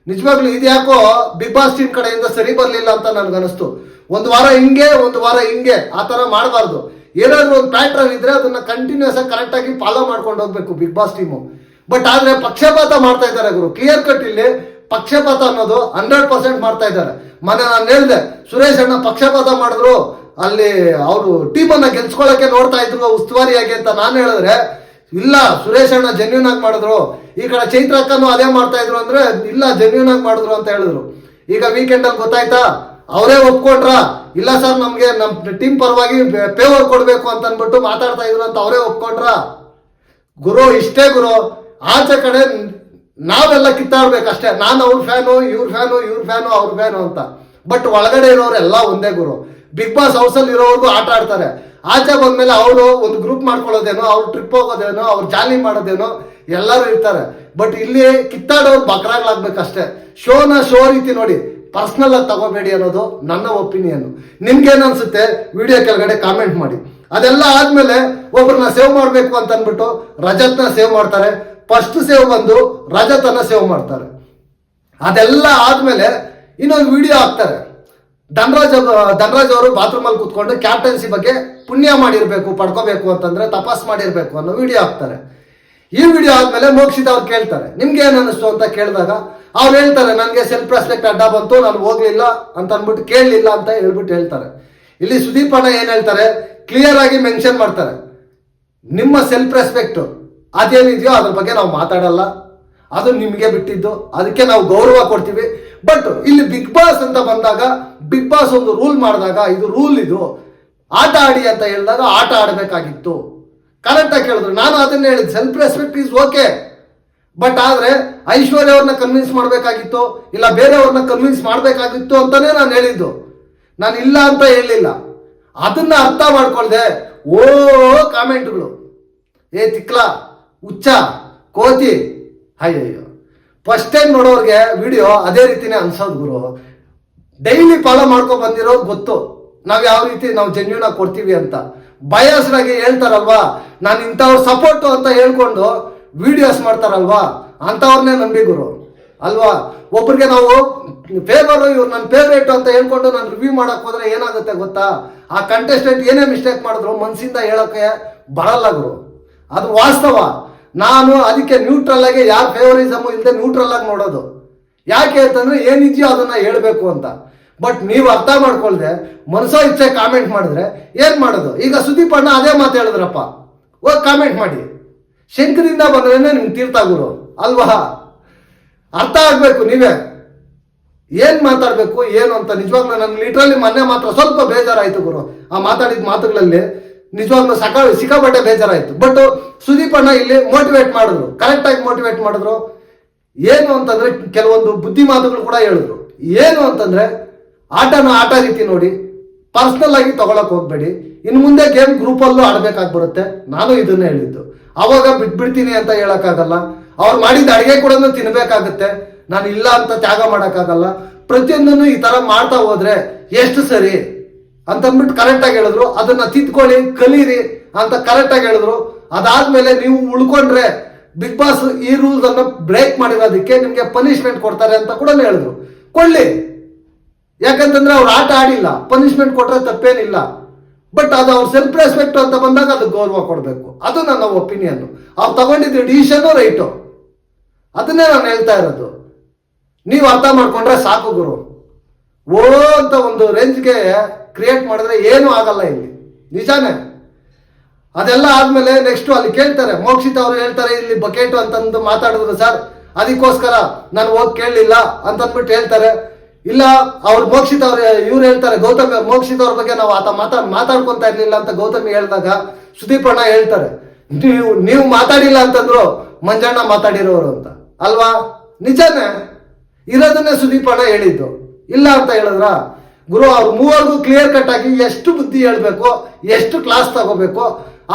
ನಿಜವಾಗ್ಲೂ ಇದ್ಯಾಕೋ ಬಿಗ್ ಬಾಸ್ ಟೀಮ್ ಕಡೆಯಿಂದ ಸರಿ ಬರಲಿಲ್ಲ ಅಂತ ನನ್ಗನಿಸ್ತು ಒಂದು ವಾರ ಹಿಂಗೆ, ಒಂದು ವಾರ ಹಿಂಗೆ. ಆ ಥರ ಮಾಡಬಾರ್ದು. ಏನಾದ್ರು ಒಂದು ಪ್ಯಾಟ್ರನ್ ಇದ್ರೆ ಅದನ್ನ ಕಂಟಿನ್ಯೂಸ್ ಆಗಿ ಕರೆಕ್ಟಾಗಿ ಫಾಲೋ ಮಾಡ್ಕೊಂಡು ಹೋಗ್ಬೇಕು ಬಿಗ್ ಬಾಸ್ ಟೀಮು ಬಟ್ ಆದರೆ ಪಕ್ಷಪಾತ ಮಾಡ್ತಾ ಇದ್ದಾರೆ ಗುರು. ಕ್ಲಿಯರ್ ಕಟ್ ಇಲ್ಲಿ ಪಕ್ಷಪಾತ ಅನ್ನೋದು ಹಂಡ್ರೆಡ್ ಪರ್ಸೆಂಟ್ ಮಾಡ್ತಾ ಇದ್ದಾರೆ. ಮನೆ ನಾನು ಹೇಳಿದೆ, ಸುರೇಶ್ ಅಣ್ಣ ಪಕ್ಷಪಾತ ಮಾಡಿದ್ರು, ಅಲ್ಲಿ ಅವರು ಟೀಮನ್ನು ಗೆಲ್ಸ್ಕೊಳ್ಳೋಕೆ ನೋಡ್ತಾ ಇದ್ರು ಉಸ್ತುವಾರಿಯಾಗಿ ಅಂತ ನಾನು ಹೇಳಿದ್ರೆ, ಇಲ್ಲ, ಸುರೇಶ್ ಅಣ್ಣ ಜೆನ್ಯೂನ್ ಆಗಿ ಮಾಡಿದ್ರು. ಈ ಕಡೆ ಚೈತ್ರ ಅಕ್ಕನು ಅದೇ ಮಾಡ್ತಾ ಇದ್ರು ಅಂದ್ರೆ, ಇಲ್ಲ ಜೆನ್ಯೂನ್ ಆಗಿ ಮಾಡಿದ್ರು ಅಂತ ಹೇಳಿದ್ರು. ಈಗ ವೀಕೆಂಡ್ ಅಲ್ಲಿ ಗೊತ್ತಾಯ್ತಾ? ಅವರೇ ಒಪ್ಕೊಂಡ್ರ? ಇಲ್ಲ ಸರ್, ನಮಗೆ ನಮ್ಮ ಟೀಮ್ ಪರವಾಗಿ ಪೇವರ್ ಕೊಡಬೇಕು ಅಂತ ಅನ್ಬಿಟ್ಟು ಮಾತಾಡ್ತಾ ಇದ್ರು ಅಂತ ಅವರೇ ಒಪ್ಕೊಂಡ್ರ? ಗುರು, ಇಷ್ಟೇ ಗುರು. ಆಚೆ ಕಡೆ ನಾವೆಲ್ಲ ಕಿತ್ತಾಡ್ಬೇಕಷ್ಟೇ. ನಾನು ಅವ್ರ ಫ್ಯಾನು, ಇವ್ರ ಫ್ಯಾನು ಇವ್ರ ಫ್ಯಾನು, ಅವ್ರ ಫ್ಯಾನು ಅಂತ. ಬಟ್ ಒಳಗಡೆ ಇರೋರೆಲ್ಲ ಒಂದೇ ಗುರು. ಬಿಗ್ ಬಾಸ್ ಹೌಸಲ್ಲಿ ಇರೋರ್ಗು ಆಟ ಆಡ್ತಾರೆ. ಆಚೆ ಬಂದ್ಮೇಲೆ ಅವರು ಒಂದು ಗ್ರೂಪ್ ಮಾಡ್ಕೊಳ್ಳೋದೇನೋ, ಅವ್ರು ಟ್ರಿಪ್ ಹೋಗೋದೇನೋ, ಅವ್ರು ಜಾಲಿ ಮಾಡೋದೇನೋ, ಎಲ್ಲರೂ ಇರ್ತಾರೆ. ಬಟ್ ಇಲ್ಲಿ ಕಿತ್ತಾಡೋರು ಬಕ್ರಾಗ್ಲಾಗ್ಬೇಕಷ್ಟೇ. ಶೋನ ಶೋ ರೀತಿ ನೋಡಿ. ಪರ್ಸ್ನಲ್ ಆಗಿ ತಗೋಬೇಡಿ ಅನ್ನೋದು ನನ್ನ ಒಪಿನಿಯನ್ ನಿಮ್ಗೇನು ಅನ್ಸುತ್ತೆ ವಿಡಿಯೋ ಕೆಳಗಡೆ ಕಾಮೆಂಟ್ ಮಾಡಿ. ಅದೆಲ್ಲ ಆದ್ಮೇಲೆ ಒಬ್ಬರನ್ನ ಸೇವ್ ಮಾಡಬೇಕು ಅಂತ ಅಂದ್ಬಿಟ್ಟು ರಜತ್ನ ಸೇವ್ ಮಾಡ್ತಾರೆ. ಫಸ್ಟ್ ಸೇವ್ ಬಂದು ರಜತನ ಸೇವ್ ಮಾಡ್ತಾರೆ. ಅದೆಲ್ಲ ಆದ್ಮೇಲೆ ಇನ್ನೊಂದು ವಿಡಿಯೋ ಹಾಕ್ತಾರೆ. ಧನರಾಜ್ ಧನರಾಜ್ ಅವರು ಬಾತ್ರೂಮ್ ಅಲ್ಲಿ ಕುತ್ಕೊಂಡು ಕ್ಯಾಪ್ಟನ್ಸಿ ಬಗ್ಗೆ ಪುಣ್ಯ ಮಾಡಿರ್ಬೇಕು, ಪಡ್ಕೋಬೇಕು ಅಂತಂದ್ರೆ ತಪಾಸ್ ಮಾಡಿರ್ಬೇಕು ಅನ್ನೋ ವಿಡಿಯೋ ಹಾಕ್ತಾರೆ. ಈ ವಿಡಿಯೋ ಆದ್ಮೇಲೆ ಮೋಕ್ಷಿತ ಅವ್ರು ಕೇಳ್ತಾರೆ. ನಿಮ್ಗೆ ಏನ್ ಅನಿಸ್ತು ಅಂತ ಕೇಳಿದಾಗ ಅವ್ರು ಹೇಳ್ತಾರೆ, ನನಗೆ ಸೆಲ್ಫ್ ರೆಸ್ಪೆಕ್ಟ್ ಅಡ್ಡ ಬಂತು, ನಾನು ಹೋಗ್ಲಿಲ್ಲ ಅಂತ ಅಂದ್ಬಿಟ್ಟು ಕೇಳಲಿಲ್ಲ ಅಂತ ಹೇಳ್ಬಿಟ್ಟು ಹೇಳ್ತಾರೆ. ಇಲ್ಲಿ ಸುದೀಪ್ ಅಣ್ಣ ಏನು ಹೇಳ್ತಾರೆ? ಕ್ಲಿಯರ್ ಆಗಿ ಮೆನ್ಷನ್ ಮಾಡ್ತಾರೆ. ನಿಮ್ಮ ಸೆಲ್ಫ್ ರೆಸ್ಪೆಕ್ಟ್ ಅದೇನಿದೆಯೋ ಅದ್ರ ಬಗ್ಗೆ ನಾವು ಮಾತಾಡಲ್ಲ. ಅದು ನಿಮಗೆ ಬಿಟ್ಟಿದ್ದು. ಅದಕ್ಕೆ ನಾವು ಗೌರವ ಕೊಡ್ತೀವಿ. ಬಟ್ ಇಲ್ಲಿ ಬಿಗ್ ಬಾಸ್ ಅಂತ ಬಂದಾಗ ಬಿಗ್ ಬಾಸ್ ಒಂದು ರೂಲ್ ಮಾಡಿದಾಗ, ಇದು ರೂಲ್ ಇದು. ಆಟ ಆಡಿ ಅಂತ ಹೇಳಿದಾಗ ಆಟ ಆಡಬೇಕಾಗಿತ್ತು. ಕರೆಕ್ಟಾಗಿ ಕೇಳಿದ್ರು. ನಾನು ಅದನ್ನ ಹೇಳಿದ್ self respect is okay but ಆದ್ರೆ ಐಶ್ವರ್ಯ ಅವ್ರನ್ನ ಕನ್ವಿನ್ಸ್ ಮಾಡಬೇಕಾಗಿತ್ತು, ಇಲ್ಲ ಬೇರೆಯವ್ರನ್ನ ಕನ್ವಿನ್ಸ್ ಮಾಡಬೇಕಾಗಿತ್ತು ಅಂತಾನೆ ನಾನು ಹೇಳಿದ್ದು. ನಾನು ಇಲ್ಲ ಅಂತ ಹೇಳಿಲ್ಲ ಅದನ್ನ ಅರ್ಥ ಮಾಡ್ಕೊಳ್ದೆ. ಓ, ಕಾಮೆಂಟ್ಗಳು. ಏ ತಿಕ್ಲ, ಹುಚ್ಚ, ಕೋತಿ. ಅಯ್ಯಯ್ಯೋ. ಫಸ್ಟ್ ಟೈಮ್ ನೋಡೋರ್ಗೆ ವಿಡಿಯೋ ಅದೇ ರೀತಿನೇ ಅನ್ಸೋದು ಗುರು. ಡೈಲಿ ಫಾಲೋ ಮಾಡ್ಕೊ ಬಂದಿರೋ ಗೊತ್ತು. ನಾವು ಯಾವ ರೀತಿ ನಾವು ಜೆನ್ಯೂನ್ ಆಗಿ ಕೊಡ್ತೀವಿ ಅಂತ. ಬಯಸ್ರಾಗಿ ಹೇಳ್ತಾರಲ್ವಾ? ನಾನು ಇಂಥವ್ರ ಸಪೋರ್ಟು ಅಂತ ಹೇಳ್ಕೊಂಡು ವಿಡಿಯೋಸ್ ಮಾಡ್ತಾರಲ್ವಾ? ಅಂಥವ್ರನ್ನೇ ನಂಬಿ ಗುರು. ಅಲ್ವಾ? ಒಬ್ಬರಿಗೆ ನಾವು ಫೇವರ್ ಇವ್ರು ನನ್ನ ಫೇವ್ರೇಟ್ ಅಂತ ಹೇಳ್ಕೊಂಡು ನಾನು ರಿವ್ಯೂ ಮಾಡಕ್ ಹೋದ್ರೆ ಏನಾಗುತ್ತೆ ಗೊತ್ತಾ? ಆ ಕಂಟೆಸ್ಟೆಂಟ್ ಏನೇ ಮಿಸ್ಟೇಕ್ ಮಾಡಿದ್ರು ಮನ್ಸಿಂದ ಹೇಳಕ್ಕೆ ಬರಲ್ಲ ಗುರು. ಅದು ವಾಸ್ತವ. ನಾನು ಅದಕ್ಕೆ ನ್ಯೂಟ್ರಲ್ ಆಗಿ ಯಾರ ಫೇವರಿಸಮ್ ಇಲ್ಲದೆ ನ್ಯೂಟ್ರಲ್ ಆಗಿ ನೋಡೋದು. ಯಾಕೆ ಅಂತಂದ್ರೆ ಏನಿದೆಯೋ ಅದನ್ನ ಹೇಳಬೇಕು ಅಂತ. ಬಟ್ ನೀವು ಅರ್ಥ ಮಾಡ್ಕೊಳ್ದೆ ಮನಸೋ ಇಚ್ಛೆ ಕಾಮೆಂಟ್ ಮಾಡಿದ್ರೆ ಏನ್ ಮಾಡೋದು? ಈಗ ಸುದೀಪ್ ಅಣ್ಣ ಅದೇ ಮಾತು ಹೇಳಿದ್ರಪ್ಪ. ಹೋಗಿ ಕಾಮೆಂಟ್ ಮಾಡಿ. ಶಂಕರಿಂದ ಬಂದ್ರೇನೆ ನಿಮ್ಗೆ ತೀರ್ಥ ಗುರು ಅಲ್ವಾ? ಅರ್ಥ ಆಗ್ಬೇಕು ನೀವೇ. ಏನ್ ಮಾತಾಡ್ಬೇಕು, ಏನು ಅಂತ ನಿಜವಾಗ್ಲೂ ನನ್ಗೆ ಲಿಟ್ರಲ್ಲಿ ಮೊನ್ನೆ ಮಾತ್ರ ಸ್ವಲ್ಪ ಬೇಜಾರಾಯ್ತು ಗುರು. ಆ ಮಾತಾಡಿದ ಮಾತುಗಳಲ್ಲಿ ನಿಜವಾಗ್ಲೂ ಸಕ ಸಿಕ್ಕಾಪಟ್ಟೆ ಬೇಜಾರಾಯ್ತು. ಬಟ್ ಸುದೀಪ್ ಅಣ್ಣ ಇಲ್ಲಿ ಮೋಟಿವೇಟ್ ಮಾಡಿದ್ರು. ಕರೆಕ್ಟ್ ಆಗಿ ಮೋಟಿವೇಟ್ ಮಾಡಿದ್ರು. ಏನು ಅಂತಂದ್ರೆ ಕೆಲವೊಂದು ಬುದ್ಧಿ ಮಾತುಗಳು ಕೂಡ ಹೇಳಿದ್ರು. ಏನು ಅಂತಂದ್ರೆ ಆಟನ ಆಟ ರೀತಿ ನೋಡಿ ಪರ್ಸನಲ್ ಆಗಿ ತಗೊಳಕ್ ಹೋಗ್ಬೇಡಿ. ಇನ್ನು ಮುಂದೆ ಗೇಮ್ ಗ್ರೂಪ್ ಅಲ್ಲೂ ಆಡ್ಬೇಕಾಗಿ ಬರುತ್ತೆ ನಾನು ಇದನ್ನ ಹೇಳಿದ್ದು. ಅವಾಗ ಬಿಟ್ಬಿಡ್ತೀನಿ ಅಂತ ಹೇಳಕ್ಕಾಗಲ್ಲ. ಅವ್ರು ಮಾಡಿದ ಅಡಿಗೆ ಕೂಡ ತಿನ್ಬೇಕಾಗತ್ತೆ. ನಾನು ಇಲ್ಲ ಅಂತ ತ್ಯಾಗ ಮಾಡಕ್ಕಾಗಲ್ಲ. ಪ್ರತಿಯೊಂದನ್ನು ಈ ತರ ಮಾಡ್ತಾ ಹೋದ್ರೆ ಎಷ್ಟು ಸರಿ? ಅಂತ ಅಂದ್ಬಿಟ್ಟು ಕರೆಕ್ಟ್ ಆಗಿ ಹೇಳಿದ್ರು. ಅದನ್ನ ತಿದ್ಕೊಳ್ಳಿ, ಕಲೀರಿ ಅಂತ ಕರೆಕ್ಟಾಗಿ ಹೇಳಿದ್ರು. ಅದಾದ್ಮೇಲೆ ನೀವು ಉಳ್ಕೊಂಡ್ರೆ ಬಿಗ್ ಬಾಸ್ ಈ ರೂಲ್ಸ್ ಅನ್ನು ಬ್ರೇಕ್ ಮಾಡಿರೋದಕ್ಕೆ ನಿಮಗೆ ಪನಿಷ್ಮೆಂಟ್ ಕೊಡ್ತಾರೆ ಅಂತ ಕೂಡ ಹೇಳಿದ್ರು. ಕೊಳ್ಳಿ ಯಾಕಂತಂದ್ರೆ ಅವ್ರು ಆಟ ಆಡಿಲ್ಲ. ಪನಿಷ್ಮೆಂಟ್ ಕೊಟ್ರೆ ತಪ್ಪೇನಿಲ್ಲ. ಬಟ್ ಅದು ಅವ್ರ ಸೆಲ್ಫ್ ರೆಸ್ಪೆಕ್ಟ್ ಅಂತ ಬಂದಾಗ ಅದು ಗೌರವ ಕೊಡಬೇಕು. ಅದು ನನ್ನ ಒಪಿನಿಯನ್ ಅವ್ರು ತಗೊಂಡಿದ್ದ ಡಿಸಿಷನ್ ರೈಟು ಅದನ್ನೇ ನಾನು ಹೇಳ್ತಾ ಇರೋದು. ನೀವು ಅರ್ಥ ಮಾಡ್ಕೊಂಡ್ರೆ ಸಾಕು ಗುರು. ಓ ಅಂತ ಒಂದು ರೇಂಜ್ಗೆ ಕ್ರಿಯೇಟ್ ಮಾಡಿದ್ರೆ ಏನೂ ಆಗಲ್ಲ ಇಲ್ಲಿ. ನಿಜಾನೇ? ಅದೆಲ್ಲ ಆದ್ಮೇಲೆ ನೆಕ್ಸ್ಟ್ ಅಲ್ಲಿ ಕೇಳ್ತಾರೆ. ಮೋಕ್ಷಿತ್ ಅವರು ಹೇಳ್ತಾರೆ, ಇಲ್ಲಿ ಬಕೆಟ್ ಅಂತಂದು ಮಾತಾಡಿದ್ರು ಸರ್ ಅದಕ್ಕೋಸ್ಕರ ನಾನು ಹೋಗಿ ಕೇಳಲಿಲ್ಲ ಅಂತಂದ್ಬಿಟ್ಟು ಹೇಳ್ತಾರೆ. ಇಲ್ಲ, ಅವ್ರು ಮೋಕ್ಷಿತ್ ಅವ್ರ, ಇವ್ರು ಹೇಳ್ತಾರೆ, ಗೌತಮಿ ಮೋಕ್ಷಿತ್ ಅವ್ರ ಬಗ್ಗೆ ನಾವು ಆತ ಮಾತಾ, ಮಾತಾಡ್ಕೊಂತ ಇರ್ಲಿಲ್ಲ ಅಂತ ಗೌತಮಿ ಹೇಳಿದಾಗ ಸುದೀಪ್ ಅಣ್ಣ ಹೇಳ್ತಾರೆ, ನೀವು ನೀವು ಮಾತಾಡಿಲ್ಲ ಅಂತಂದ್ರು ಮಂಜಣ್ಣ ಮಾತಾಡಿರೋರು ಅಂತ. ಅಲ್ವಾ? ನಿಜನೇ? ಇರೋದನ್ನೇ ಸುದೀಪ್ ಅಣ್ಣ ಹೇಳಿದ್ದು. ಇಲ್ಲ ಅಂತ ಹೇಳಿದ್ರ? ಗುರು, ಅವ್ರು ಮೂವರ್ಗೂ ಕ್ಲಿಯರ್ ಕಟ್ ಆಗಿ ಎಷ್ಟು ಬುದ್ಧಿ ಹೇಳ್ಬೇಕು, ಎಷ್ಟು ಕ್ಲಾಸ್ ತಗೋಬೇಕು,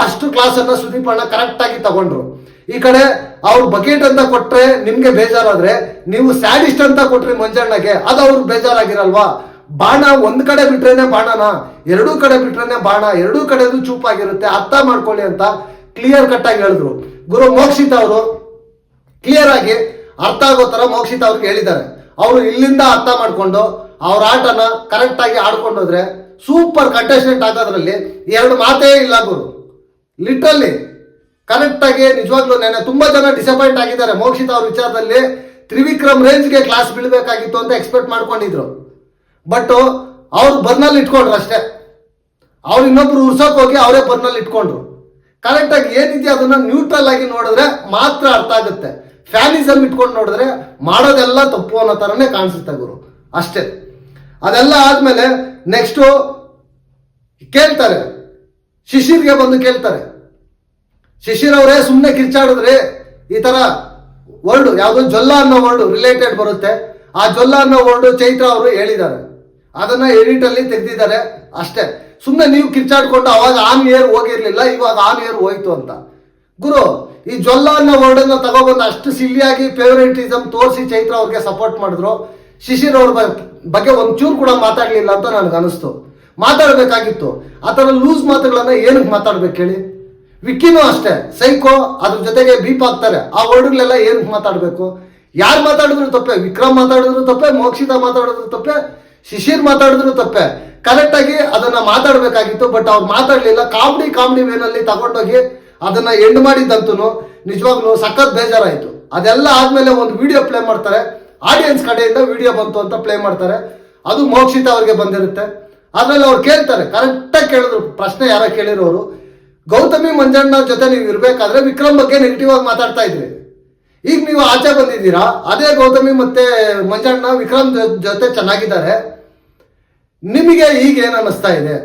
ಅಷ್ಟು ಕ್ಲಾಸ್ ಅನ್ನ ಸುದೀಪ್ ಅಣ್ಣ ಕರೆಕ್ಟ್ ಆಗಿ ತಗೊಂಡ್ರು. ಈ ಕಡೆ ಅವ್ರು ಬಕೆಟ್ ಅಂತ ಕೊಟ್ರೆ ನಿಮ್ಗೆ ಬೇಜಾರಾದ್ರೆ ನೀವು ಸ್ಯಾಡಿಸ್ಟ್ ಅಂತ ಕೊಟ್ರಿ ಮಂಜಣ್ಣಗೆ, ಅದು ಅವ್ರು ಬೇಜಾರಾಗಿರಲ್ವಾ? ಬಾಣ ಒಂದ್ ಕಡೆ ಬಿಟ್ರೇನೆ ಬಾಣನ, ಎರಡೂ ಕಡೆ ಬಿಟ್ರೇನೆ ಬಾಣ, ಎರಡೂ ಕಡೆದು ಚೂಪಾಗಿರುತ್ತೆ, ಅರ್ಥ ಮಾಡ್ಕೊಳ್ಳಿ ಅಂತ ಕ್ಲಿಯರ್ ಕಟ್ ಆಗಿ ಹೇಳಿದ್ರು. ಗುರು ಮೋಕ್ಷಿತ ಅವರು ಕ್ಲಿಯರ್ ಆಗಿ ಅರ್ಥ ಆಗೋ ತರ ಮೋಕ್ಷಿತ ಅವ್ರಿಗೆ ಹೇಳಿದ್ದಾರೆ. ಅವರು ಇಲ್ಲಿಂದ ಅರ್ಥ ಮಾಡ್ಕೊಂಡು ಅವ್ರ ಆಟನ ಕರೆಕ್ಟ್ ಆಗಿ ಆಡ್ಕೊಂಡೋದ್ರೆ ಸೂಪರ್ ಕಂಟೆಸ್ಟೆಂಟ್ ಆಗೋದ್ರಲ್ಲಿ ಎರಡು ಮಾತೇ ಇಲ್ಲ ಗುರು. ಲಿಟ್ರಲಿ ಕರೆಕ್ಟ್ ಆಗಿ ನಿಜವಾಗ್ಲೂ ನೆನೆ ತುಂಬಾ ಜನ ಡಿಸಪಾಯಿಂಟ್ ಆಗಿದ್ದಾರೆ. ಮೋಕ್ಷಿತ ಅವ್ರ ವಿಚಾರದಲ್ಲಿ ತ್ರಿವಿಕ್ರಮ್ ರೇಂಜ್ಗೆ ಕ್ಲಾಸ್ ಬೀಳ್ಬೇಕಾಗಿತ್ತು ಅಂತ ಎಕ್ಸ್ಪೆಕ್ಟ್ ಮಾಡ್ಕೊಂಡಿದ್ರು. ಬಟ್ ಅವ್ರು ಬರ್ನಲ್ಲಿ ಇಟ್ಕೊಂಡ್ರು ಅಷ್ಟೇ. ಅವ್ರು ಇನ್ನೊಬ್ರು ಉರ್ಸೋಕೆ ಹೋಗಿ ಅವರೇ ಬರ್ನಲ್ಲಿ ಇಟ್ಕೊಂಡ್ರು. ಕರೆಕ್ಟ್ ಆಗಿ ಏನಿದೆ ಅದನ್ನ ನ್ಯೂಟ್ರಲ್ ಆಗಿ ನೋಡಿದ್ರೆ ಮಾತ್ರ ಅರ್ಥ ಆಗುತ್ತೆ. ಫ್ಯಾನಿಸಮ್ ಇಟ್ಕೊಂಡು ನೋಡಿದ್ರೆ ಮಾಡೋದೆಲ್ಲ ತಪ್ಪು ಅನ್ನೋ ತರನೇ ಕಾಣಿಸುತ್ತೆ ಗುರು. ಅಷ್ಟೇ. ಅದೆಲ್ಲ ಆದ್ಮೇಲೆ ನೆಕ್ಸ್ಟು ಕೇಳ್ತಾರೆ. ಶಿಶಿರ್ಗೆ ಬಂದು ಕೇಳ್ತಾರೆ. ಶಿಶಿರ್ ಅವರೇ ಸುಮ್ಮನೆ ಕಿರ್ಚಾಡಿದ್ರೆ ಈ ತರ ವರ್ಡ್ ಯಾವುದೋ ಜೊಲ್ಲ ಅನ್ನೋ ವರ್ಡ್ ರಿಲೇಟೆಡ್ ಬರುತ್ತೆ. ಆ ಜೊಲ್ಲ ಅನ್ನೋ ವರ್ಡ್ ಚೈತ್ರ ಅವರು ಹೇಳಿದ್ದಾರೆ. ಅದನ್ನ ಎಡಿಟ್ ಅಲ್ಲಿ ತೆಗೆದಿದ್ದಾರೆ ಅಷ್ಟೇ. ಸುಮ್ಮನೆ ನೀವು ಕಿರ್ಚಾಡ್ಕೊಂಡು ಅವಾಗ ಆನ್ ಏರ್ ಹೋಗಿರ್ಲಿಲ್ಲ, ಇವಾಗ ಆನ್ ಏರ್ ಹೋಯ್ತು ಅಂತ. ಗುರು, ಈ ಜೊಲ್ಲ ಅನ್ನೋ ವರ್ಡ್ ಅನ್ನ ತಗೊಬಂದು ಅಷ್ಟು ಸಿಲ್ಲಿಯಾಗಿ ಫೇವರೇಟಿಸಮ್ ತೋರಿಸಿ ಚೈತ್ರ ಅವ್ರಿಗೆ ಸಪೋರ್ಟ್ ಮಾಡಿದ್ರು. ಶಿಶಿರ್ ಅವ್ರ ಬಗ್ಗೆ ಒಂಚೂರು ಕೂಡ ಮಾತಾಡ್ಲಿಲ್ಲ ಅಂತ ನನಗೆ ಅನಿಸ್ತು ಮಾತಾಡ್ಬೇಕಾಗಿತ್ತು. ಆ ಥರ ಲೂಸ್ ಮಾತುಗಳನ್ನ ಏನಕ್ಕೆ ಮಾತಾಡ್ಬೇಕು ಹೇಳಿ? ವಿಕ್ಕಿನೂ ಅಷ್ಟೇ, ಸೈಕೋ ಅದ್ರ ಜೊತೆಗೆ ಬೀಪ್ ಆಗ್ತಾರೆ ಆ ವರ್ಡ್ಗಳೆಲ್ಲ ಏನಕ್ಕೆ ಮಾತಾಡಬೇಕು? ಯಾರು ಮಾತಾಡಿದ್ರು ತಪ್ಪೆ, ವಿಕ್ರಮ್ ಮಾತಾಡಿದ್ರು ತಪ್ಪೆ, ಮೋಕ್ಷಿತ ಮಾತಾಡಿದ್ರು ತಪ್ಪೆ, ಶಿಶಿರ್ ಮಾತಾಡಿದ್ರು ತಪ್ಪೆ. ಕರೆಕ್ಟಾಗಿ ಅದನ್ನ ಮಾತಾಡ್ಬೇಕಾಗಿತ್ತು, ಬಟ್ ಅವ್ರು ಮಾತಾಡಲಿಲ್ಲ. ಕಾಮಿಡಿ ಕಾಮಿಡಿ ವೇನಲ್ಲಿ ತಗೊಂಡೋಗಿ ಅದನ್ನ ಎಂಡ್ ಮಾಡಿದ್ದಂತೂ ನಿಜವಾಗ್ಲೂ ಸಖತ್ ಬೇಜಾರಾಯಿತು. ಅದೆಲ್ಲ ಆದಮೇಲೆ ಒಂದು ವಿಡಿಯೋ ಪ್ಲೇ ಮಾಡ್ತಾರೆ. ಆಡಿಯನ್ಸ್ ಕಡೆಯಿಂದ ವಿಡಿಯೋ ಬಂತು ಅಂತ ಪ್ಲೇ ಮಾಡ್ತಾರೆ. ಅದು ಮೋಕ್ಷಿತ ಅವ್ರಿಗೆ ಬಂದಿರುತ್ತೆ. ಅದರಲ್ಲಿ ಅವ್ರು ಕೇಳ್ತಾರೆ ಕರೆಕ್ಟಾಗಿ ಕೇಳಿದ್ರು. ಪ್ರಶ್ನೆ ಯಾರ ಕೇಳಿರೋರು. ಗೌತಮಿ ಮಂಜಣ್ಣ ಜೊತೆ ನೀವು ಇರಬೇಕಾದ್ರೆ ವಿಕ್ರಮ್ ಬಗ್ಗೆ ನೆಗೆಟಿವ್ ಆಗಿ ಮಾತಾಡ್ತಾ ಇದ್ರಿ. ಈಗ ನೀವು ಆಚೆ ಬಂದಿದ್ದೀರಾ? ಅದೇ ಗೌತಮಿ ಮತ್ತೆ ಮಂಜಣ್ಣ ವಿಕ್ರಮ್ ಜೊತೆ ಚೆನ್ನಾಗಿದ್ದಾರೆ. ನಿಮಗೆ ಈಗ ಏನು ಅನ್ನಿಸ್ತಾ ಇದೆ?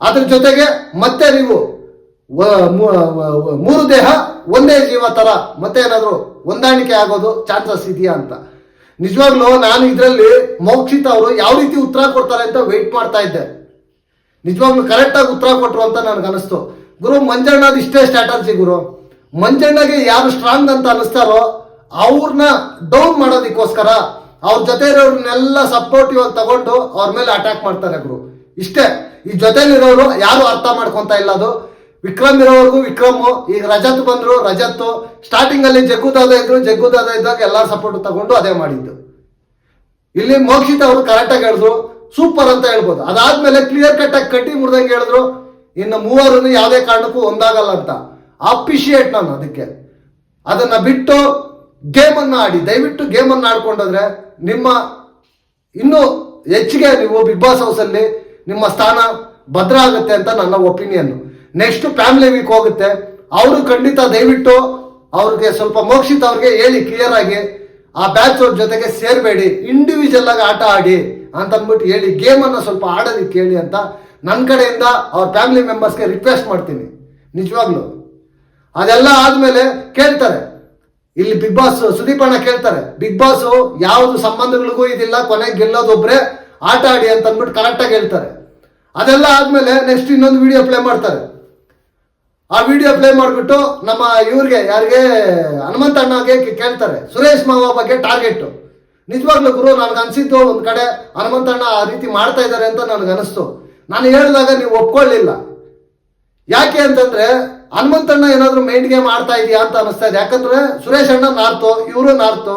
ಅದ್ರ ಜೊತೆಗೆ ಮತ್ತೆ ನೀವು ಮೂರು ದೇಹ ಒಂದೇ ಜೀವ ಥರ ಮತ್ತೆ ಏನಾದರೂ ಹೊಂದಾಣಿಕೆ ಆಗೋದು ಚಾನ್ಸಸ್ ಇದೆಯಾ ಅಂತ. ನಿಜವಾಗ್ಲೂ ನಾನು ಇದರಲ್ಲಿ ಮೌಕ್ಷಿತ ಅವರು ಯಾವ ರೀತಿ ಉತ್ತರ ಕೊಡ್ತಾರೆ ಅಂತ ವೆಯ್ಟ್ ಮಾಡ್ತಾ ಇದ್ದೆ. ನಿಜವಾಗ್ಲೂ ಕರೆಕ್ಟಾಗಿ ಉತ್ತರ ಕೊಟ್ರು ಅಂತ ನನಗೆ ಅನಿಸ್ತು ಗುರು ಮಂಜಣ್ಣದ ಇಷ್ಟೇ ಸ್ಟ್ರಾಟಜಿ ಗುರು. ಮಂಜಣ್ಣಗೆ ಯಾರು ಸ್ಟ್ರಾಂಗ್ ಅಂತ ಅನಿಸ್ತಾರೋ ಅವ್ರನ್ನ ಡೌನ್ ಮಾಡೋದಕ್ಕೋಸ್ಕರ ಅವ್ರ ಜೊತೆ ಇರೋರ್ನೆಲ್ಲ ಸಪೋರ್ಟಿವ್ ಆಗಿ ತಗೊಂಡು ಅವ್ರ ಮೇಲೆ ಅಟ್ಯಾಕ್ ಮಾಡ್ತಾರೆ ಗುರು. ಇಷ್ಟೇ. ಈ ಜೊತೆಲಿರೋರು ಯಾರು ಅರ್ಥ ಮಾಡ್ಕೊಂತ ಇಲ್ಲ ಅದು. ವಿಕ್ರಮ್ ಇರೋವರೆಗೂ ವಿಕ್ರಮ್. ಈಗ ರಜತ್ ಬಂದ್ರು ರಜತ್ ಸ್ಟಾರ್ಟಿಂಗ್ ಅಲ್ಲಿ ಜಗ್ಗುದಾದ ಇದ್ರು ಜಗ್ಗುದಾದ ಇದ್ದಾಗ ಎಲ್ಲ ಸಪೋರ್ಟ್ ತಗೊಂಡು ಅದೇ ಮಾಡಿದ್ದು. ಇಲ್ಲಿ ಮೋಕ್ಷಿತ ಅವರು ಕರೆಕ್ಟಾಗಿ ಹೇಳಿದ್ರು. ಸೂಪರ್ ಅಂತ ಹೇಳ್ಬೋದು. ಅದಾದ್ಮೇಲೆ ಕ್ಲಿಯರ್ ಕಟ್ ಆಗಿ ಕಟ್ಟಿ ಮುರಿದಂಗೆ ಹೇಳಿದ್ರು. ಇನ್ನು ಮೂವರನ್ನು ಯಾವುದೇ ಕಾರಣಕ್ಕೂ ಒಂದಾಗಲ್ಲ ಅಂತ ಅಪ್ರಿಷಿಯೇಟ್ ನಾನು ಅದಕ್ಕೆ. ಅದನ್ನ ಬಿಟ್ಟು ಗೇಮನ್ನು ಆಡಿ, ದಯವಿಟ್ಟು ಗೇಮನ್ನು ಅನ್ನ ಆಡ್ಕೊಂಡೋದ್ರೆ ನಿಮ್ಮ ಇನ್ನೂ ಹೆಚ್ಚಿಗೆ ನೀವು ಬಿಗ್ ಬಾಸ್ ಹೌಸಲ್ಲಿ ನಿಮ್ಮ ಸ್ಥಾನ ಭದ್ರ ಆಗುತ್ತೆ ಅಂತ ನನ್ನ ಒಪಿನಿಯನ್ ನೆಕ್ಸ್ಟ್ ಫ್ಯಾಮಿಲಿ ವೀಕ್ ಹೋಗುತ್ತೆ. ಅವರು ಖಂಡಿತ ದಯವಿಟ್ಟು ಅವ್ರಿಗೆ ಸ್ವಲ್ಪ ಮೋಕ್ಷಿತ ಅವ್ರಿಗೆ ಹೇಳಿ ಕ್ಲಿಯರ್ ಆಗಿ ಆ ಬ್ಯಾಚ್ ಅವ್ರ ಜೊತೆಗೆ ಸೇರಬೇಡಿ ಇಂಡಿವಿಜುವಲ್ ಆಗಿ ಆಟ ಆಡಿ ಅಂತ ಅಂದ್ಬಿಟ್ಟು ಹೇಳಿ, ಗೇಮನ್ನು ಸ್ವಲ್ಪ ಆಡೋದಕ್ಕೆ ಹೇಳಿ ಅಂತ ನನ್ನ ಕಡೆಯಿಂದ ಅವ್ರ ಫ್ಯಾಮಿಲಿ ಮೆಂಬರ್ಸ್ಗೆ ರಿಕ್ವೆಸ್ಟ್ ಮಾಡ್ತೀನಿ. ನಿಜವಾಗ್ಲೂ. ಅದೆಲ್ಲ ಆದಮೇಲೆ ಕೇಳ್ತಾರೆ. ಇಲ್ಲಿ ಬಿಗ್ ಬಾಸ್ ಸುದೀಪ್ ಅಣ್ಣ ಕೇಳ್ತಾರೆ. ಬಿಗ್ ಬಾಸ್ ಯಾವ್ದು ಸಂಬಂಧಗಳಿಗೂ ಇದಿಲ್ಲ, ಕೊನೆಗೆ ಗೆಲ್ಲೋದೊಬ್ಬರೇ ಆಟ ಆಡಿ ಅಂತ ಅಂದ್ಬಿಟ್ಟು ಕರೆಕ್ಟಾಗಿ ಹೇಳ್ತಾರೆ. ಅದೆಲ್ಲ ಆದಮೇಲೆ ನೆಕ್ಸ್ಟ್ ಇನ್ನೊಂದು ವಿಡಿಯೋ ಪ್ಲೇ ಮಾಡ್ತಾರೆ. ಆ ವಿಡಿಯೋ ಪ್ಲೇ ಮಾಡಿಬಿಟ್ಟು ನಮ್ಮ ಇವ್ರಿಗೆ, ಯಾರಿಗೆ, ಹನುಮಂತ ಅಣ್ಣಗೆ ಕೇಳ್ತಾರೆ. ಸುರೇಶ್ ಮಾವ ಬಗ್ಗೆ ಟಾರ್ಗೆಟ್ ನಿಜವಾಗ್ಲೂ ಗುರು, ನನಗೆ ಅನಿಸಿದ್ದು ಒಂದು ಕಡೆ ಹನುಮಂತ ಅಣ್ಣ ಆ ರೀತಿ ಮಾಡ್ತಾ ಇದ್ದಾರೆ ಅಂತ ನನಗೆ ಅನಿಸ್ತು. ನಾನು ಹೇಳಿದಾಗ ನೀವು ಒಪ್ಕೊಳ್ಳಿಲ್ಲ. ಯಾಕೆ ಅಂತಂದ್ರೆ ಹನುಮಂತಣ್ಣ ಏನಾದರೂ ಮೈಂಡ್ ಗೇಮ್ ಆಡ್ತಾ ಇದೆಯಾ ಅಂತ ಅನಿಸ್ತಾ ಇದೆ. ಯಾಕಂದ್ರೆ ಸುರೇಶ್ ಅಣ್ಣ ನಾರ್ತೋ, ಇವರು ನಾರ್ತೋ,